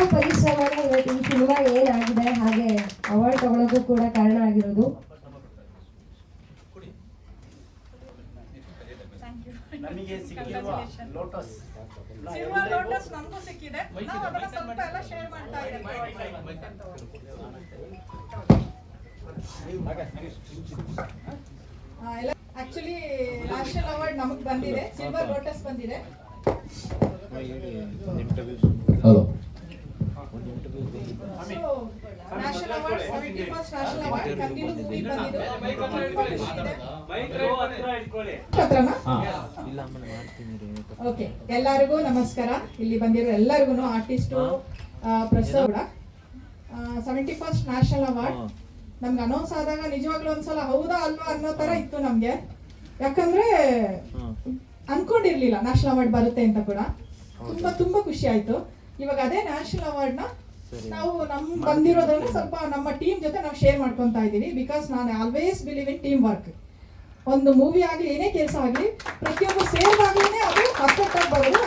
ನಿಮ್ಮ ಮಾಡಿ ಇವತ್ತು ಈ ಸಿನಿಮಾ ಏನಾಗಿದೆ? ಹಾಗೆ ಅವಾರ್ಡ್ ತಗೊಳ್ಳೋದು ಕೂಡ ಕಾರಣ ಆಗಿರೋದು. ನಮಗೆ ಸಿಕ್ಕಿರುವ ಲೋಟಸ್ ಸಿಲ್ವರ್ ಲೋಟಸ್ ನಮಗೂ ಸಿಕ್ಕಿದೆ. ನಾವು ಅದನ್ನ ಸ್ವಲ್ಪ ಎಲ್ಲ ಶೇರ್ ಮಾಡ್ತಾ ಇದ್ದೀವಿ ಆಕ್ಚುಲಿ ನ್ಯಾಷನಲ್ ಅವಾರ್ಡ್ ನಮಗ್ ಬಂದಿದೆ. ಸಿಲ್ವರ್ ಲೋಟಸ್ ಬಂದಿದೆ. Hello award seventy first award movie ಬಂದಿದ್ದು? ಓಕೆ ಎಲ್ಲರಿಗೂ ನಮಸ್ಕಾರ. ಇಲ್ಲಿ ಬಂದಿರೋ ಎಲ್ಲರಿಗೂ ಆರ್ಟಿಸ್ಟು ಕೂಡ. ಸೆವೆಂಟಿ ಫಸ್ಟ್ ನ್ಯಾಷನಲ್ ಅವಾರ್ಡ್ ನಮ್ಗೆ ಅನೌನ್ಸ್ ಆದಾಗ ನಿಜವಾಗ್ಲೂ ಒಂದ್ಸಲ ಹೌದಾ ಅಲ್ವಾ ಅನ್ನೋ ತರ ಇತ್ತು ನಮ್ಗೆ. ಯಾಕಂದ್ರೆ ಅನ್ಕೊಂಡಿರ್ಲಿಲ್ಲ ನ್ಯಾಷನಲ್ ಅವಾರ್ಡ್ ಬರುತ್ತೆ ಅಂತ ಕೂಡ. ತುಂಬಾ ತುಂಬಾ ಖುಷಿ ಆಯ್ತು. ಇವಾಗ ಅದೇ ನ್ಯಾಷನಲ್ ಅವಾರ್ಡ್ನ ನಾವು ನಮ್ ಬಂದಿರೋದ್ರಲ್ಲಿ ಸ್ವಲ್ಪ ನಮ್ಮ ಟೀಮ್ ಜೊತೆ ನಾವು ಶೇರ್ ಮಾಡ್ಕೊತಾ ಇದೀವಿ ಬಿಕಾಸ್ ನಾನು always believe in team work ಒಂದು ಮೂವಿ ಆಗಲಿ ಏನೇ ಕೆಲಸ ಆಗಲಿ ಪ್ರತಿಯೊಬ್ಬರು ಸೇರ್ವಾಗ್ಲೇ ಅದು ಪರ್ಫೆಕ್ಟ್ ಆಗಿ ಬರೋದು.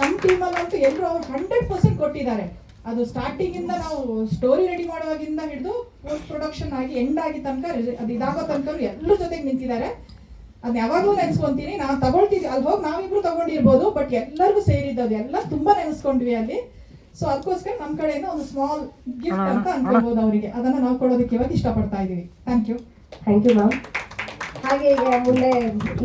ನಮ್ಮ ಟೀಮಲ್ಲಂತೂ ಎಲ್ಲರೂ ಅವ್ರು ಹಂಡ್ರೆಡ್ ಪರ್ಸೆಂಟ್ ಕೊಟ್ಟಿದ್ದಾರೆ. ಅದು ಸ್ಟಾರ್ಟಿಂಗ್ ಇಂದ ನಾವು ಸ್ಟೋರಿ ರೆಡಿ ಮಾಡುವಾಗಿಂದ ಹಿಡಿದು ಪೋಸ್ಟ್ ಪ್ರೊಡಕ್ಷನ್ ಆಗಿ ಎಂಡ್ ಆಗಿ ತನಕ ಅದು ಇದಾಗೋ ತನಕ ಎಲ್ಲರೂ ಜೊತೆಗೆ ನಿಂತಿದ್ದಾರೆ. ಅದ್ ಯಾವಾಗಲೂ ನೆನೆಸ್ಕೊಂತೀನಿ. ನಾವು ತಗೊಳ್ತೀವಿ ಅಲ್ಲಿ ಹೋಗಿ ನಾವಿಬ್ರು ತಗೊಂಡಿರ್ಬೋದು ಬಟ್ ಎಲ್ಲರಿಗೂ ಸೇರಿದ್ದದು ಎಲ್ಲ ತುಂಬಾ ನೆನೆಸ್ಕೊಂಡ್ವಿ ಅಲ್ಲಿ. ಸೊ ಅದಕ್ಕೋಸ್ಕರ ನಮ್ಮ ಕಡೆಯಿಂದ ಒಂದು ಸ್ಮಾಲ್ ಗಿಫ್ಟ್ ಅಂತ ಅನ್ಕೊಳ್ಬಹುದು ಅವರಿಗೆ. ಅದನ್ನ ನಾವು ಕೊಡೋದಕ್ಕೆ ಇವತ್ತು ಇಷ್ಟಪಡ್ತಾ ಇದೀವಿ. Thank you thank you ma'am ಹಾಗೆ ಈಗ ಮುಂದೆ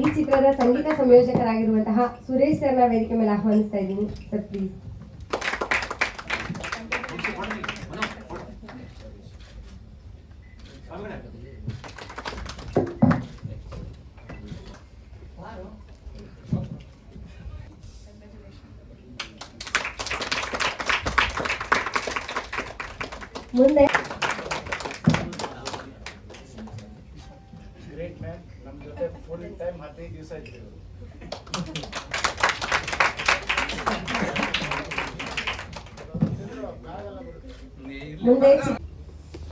ಈ ಚಿತ್ರದ ಸಂಗೀತ ಸಂಯೋಜಕರಾಗಿರುವಂತಹ ಸುರೇಶ್ ಸರ್ನ ವೇದಿಕೆ ಮೇಲೆ ಆಹ್ವಾನಿಸ್ತಾ ಇದ್ದೀನಿ. ಸರ್ ಪ್ಲೀಸ್ ಮುಂದೆ ಗ್ರೇಟ್ ಮ್ಯಾನ್ ನಮ್ಮ ಜೊತೆ ಫುಲ್ ಟೈಮ್ ಹದಿನೈದು ದಿವಸ ಇದ್ರು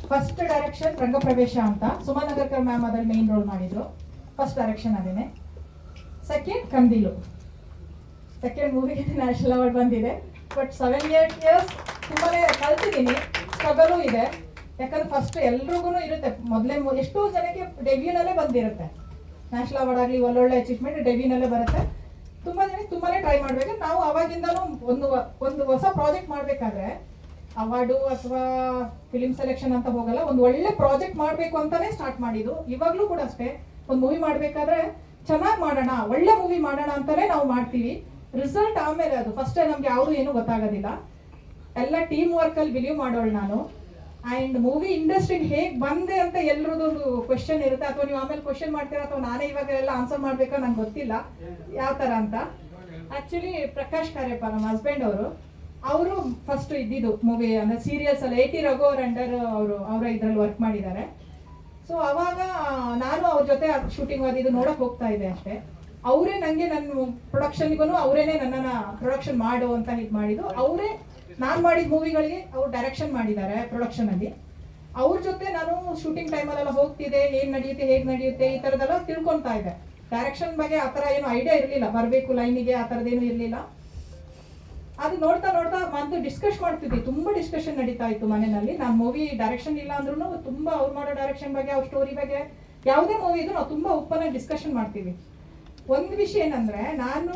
ಫಸ್ಟ್ ಡೈರೆಕ್ಷನ್ ರಂಗಪ್ರವೇಶ ಅಂತ. ಸುಮಾ ನಗರ್ಕರ್ ಮ್ಯಾಮ್ ಅದ್ರಲ್ಲಿ ಮೇನ್ ರೋಲ್ ಮಾಡಿದ್ರು. ಫಸ್ಟ್ ಡೈರೆಕ್ಷನ್ ಅದೇನೆ. ಸೆಕೆಂಡ್ ಕಂದಿಲು. ಸೆಕೆಂಡ್ ಮೂವಿಗೆ ನ್ಯಾಷನಲ್ ಅವಾರ್ಡ್ ಬಂದಿದೆ. ಬಟ್ ಸೆವೆನ್ ಏಟ್ ಇಯರ್ಸ್ ತುಂಬಾನೇ ಕಲ್ತಿದ್ದೀನಿ. ಸ್ಟ್ರಗಲು ಇದೆ. ಯಾಕಂದ್ರೆ ಫಸ್ಟ್ ಎಲ್ರಿಗೂ ಇರುತ್ತೆ. ಮೊದಲೇ ಎಷ್ಟೋ ಜನಕ್ಕೆ ಡೆಬ್ಯೂನಲ್ಲೇ ಬಂದಿರುತ್ತೆ. ನ್ಯಾಷನಲ್ ಅವಾರ್ಡ್ ಆಗಲಿ, ಒಳ್ಳೊಳ್ಳೆ ಅಚೀವ್ಮೆಂಟ್ ಡೆಬ್ಯೂನಲ್ಲೇ ಬರುತ್ತೆ. ತುಂಬಾ ಜನಕ್ಕೆ ತುಂಬಾನೇ ಟ್ರೈ ಮಾಡಬೇಕು. ನಾವು ಅವಾಗಿಂದ ಒಂದು ಒಂದು ಹೊಸ ಪ್ರಾಜೆಕ್ಟ್ ಮಾಡ್ಬೇಕಾದ್ರೆ ಅವಾರ್ಡು ಅಥವಾ ಫಿಲಿಮ್ ಸೆಲೆಕ್ಷನ್ ಅಂತ ಹೋಗಲ್ಲ, ಒಂದು ಒಳ್ಳೆ ಪ್ರಾಜೆಕ್ಟ್ ಮಾಡಬೇಕು ಅಂತಾನೆ ಸ್ಟಾರ್ಟ್ ಮಾಡಿದ್ದು. ಇವಾಗ್ಲೂ ಕೂಡ ಅಷ್ಟೇ. ಒಂದು ಮೂವಿ ಮಾಡಬೇಕಾದ್ರೆ ಚೆನ್ನಾಗಿ ಮಾಡೋಣ, ಒಳ್ಳೆ ಮೂವಿ ಮಾಡೋಣ ಅಂತಾನೆ ನಾವು ಮಾಡ್ತೀವಿ. ರಿಸಲ್ಟ್ ಆಮೇಲೆ ಅದು. ಫಸ್ಟ್ ನಮ್ಗೆ ಯಾವುದು ಏನು ಗೊತ್ತಾಗೋದಿಲ್ಲ. ಎಲ್ಲ ಟೀಮ್ ವರ್ಕಲ್ಲಿ ಬಿಲೀವ್ ಮಾಡೋಳು ನಾನು. ಅಂಡ್ ಮೂವಿ ಇಂಡಸ್ಟ್ರಿಗೆ ಹೇಗ್ ಬಂದೆ ಅಂತ ಎಲ್ರದ್ದು ಕ್ವೆಶನ್ ಇರುತ್ತೆ. ಅಥವಾ ನೀವು ಆಮೇಲೆ ಕ್ವೆಶನ್ ಮಾಡ್ತೀರಾ ಅಥವಾ ನಾನೇ ಇವಾಗ ಎಲ್ಲ ಆನ್ಸರ್ ಮಾಡ್ಬೇಕಾ ನಂಗೆ ಗೊತ್ತಿಲ್ಲ. ಯಾವ ತರ ಅಂತ. ಆಕ್ಚುಲಿ ಪ್ರಕಾಶ್ ಕಾರ್ಯಪ್ಪ ನಮ್ಮ ಹಸ್ಬೆಂಡ್ ಅವರು. ಅವರು ಫಸ್ಟ್ ಇದ್ದಿದ್ದು ಮೂವಿ ಅಂದ್ರೆ ಸೀರಿಯಲ್ಸ್ ಅಲ್ಲಿ ಏಟಿ ರಘು ಅವ್ರ ಅಂಡರ್ ಅವರು, ಅವರ ಇದ್ರಲ್ಲಿ ವರ್ಕ್ ಮಾಡಿದ್ದಾರೆ. ಸೊ ಅವಾಗ ನಾನು ಅವ್ರ ಜೊತೆ ಶೂಟಿಂಗ್ ಅದು ನೋಡಕ್ ಹೋಗ್ತಾ ಇದ್ದೆ ಅಷ್ಟೇ. ಅವರೇ ನಂಗೆ ನನ್ನ ಪ್ರೊಡಕ್ಷನ್ಗೂ ಅವರೇನೆ ನನ್ನನ್ನು ಪ್ರೊಡಕ್ಷನ್ ಮಾಡು ಅಂತ ಇದು ಮಾಡಿದ್ದು. ಅವರೇ, ನಾನು ಮಾಡಿದ ಮೂವಿಗಳಿಗೆ ಅವ್ರು ಡೈರೆಕ್ಷನ್ ಮಾಡಿದ್ದಾರೆ ಪ್ರೊಡಕ್ಷನ್ ಅಲ್ಲಿ. ಅವ್ರ ಜೊತೆ ನಾನು ಶೂಟಿಂಗ್ ಟೈಮಲ್ಲೆಲ್ಲ ಹೋಗ್ತಿದ್ದೆ, ಏನ್ ನಡೆಯುತ್ತೆ, ಹೇಗ್ ನಡೆಯುತ್ತೆ, ಈ ತರದೆಲ್ಲ ತಿಳ್ಕೊಂತ ಇದ್ದೆ. ಡೈರೆಕ್ಷನ್ ಬಗ್ಗೆ ಆ ಥರ ಏನು ಐಡಿಯಾ ಇರಲಿಲ್ಲ. ಬರಬೇಕು ಲೈನಿಗೆ ಆ ಥರದ್ದೇನು ಇರಲಿಲ್ಲ. ಅದು ನೋಡ್ತಾ ನೋಡ್ತಾ ಮತ್ತು ಡಿಸ್ಕಸ್ ಮಾಡ್ತಿದ್ವಿ. ತುಂಬಾ ಡಿಸ್ಕಷನ್ ನಡೀತಾ ಇತ್ತು ಮನೆಯಲ್ಲಿ. ನಾನು ಮೂವಿ ಡೈರೆಕ್ಷನ್ ಇಲ್ಲ ಅಂದ್ರೂ ತುಂಬಾ ಅವ್ರು ಮಾಡೋ ಡೈರೆಕ್ಷನ್ ಬಗ್ಗೆ, ಅವ್ರ ಸ್ಟೋರಿ ಬಗ್ಗೆ ಯಾವುದೇ ಮೂವಿ ಇದ್ರು ನಾವು ತುಂಬಾ ಆಗಿ ಡಿಸ್ಕಷನ್ ಮಾಡ್ತೀವಿ. ಒಂದು ವಿಷಯ ಏನಂದ್ರೆ, ನಾನು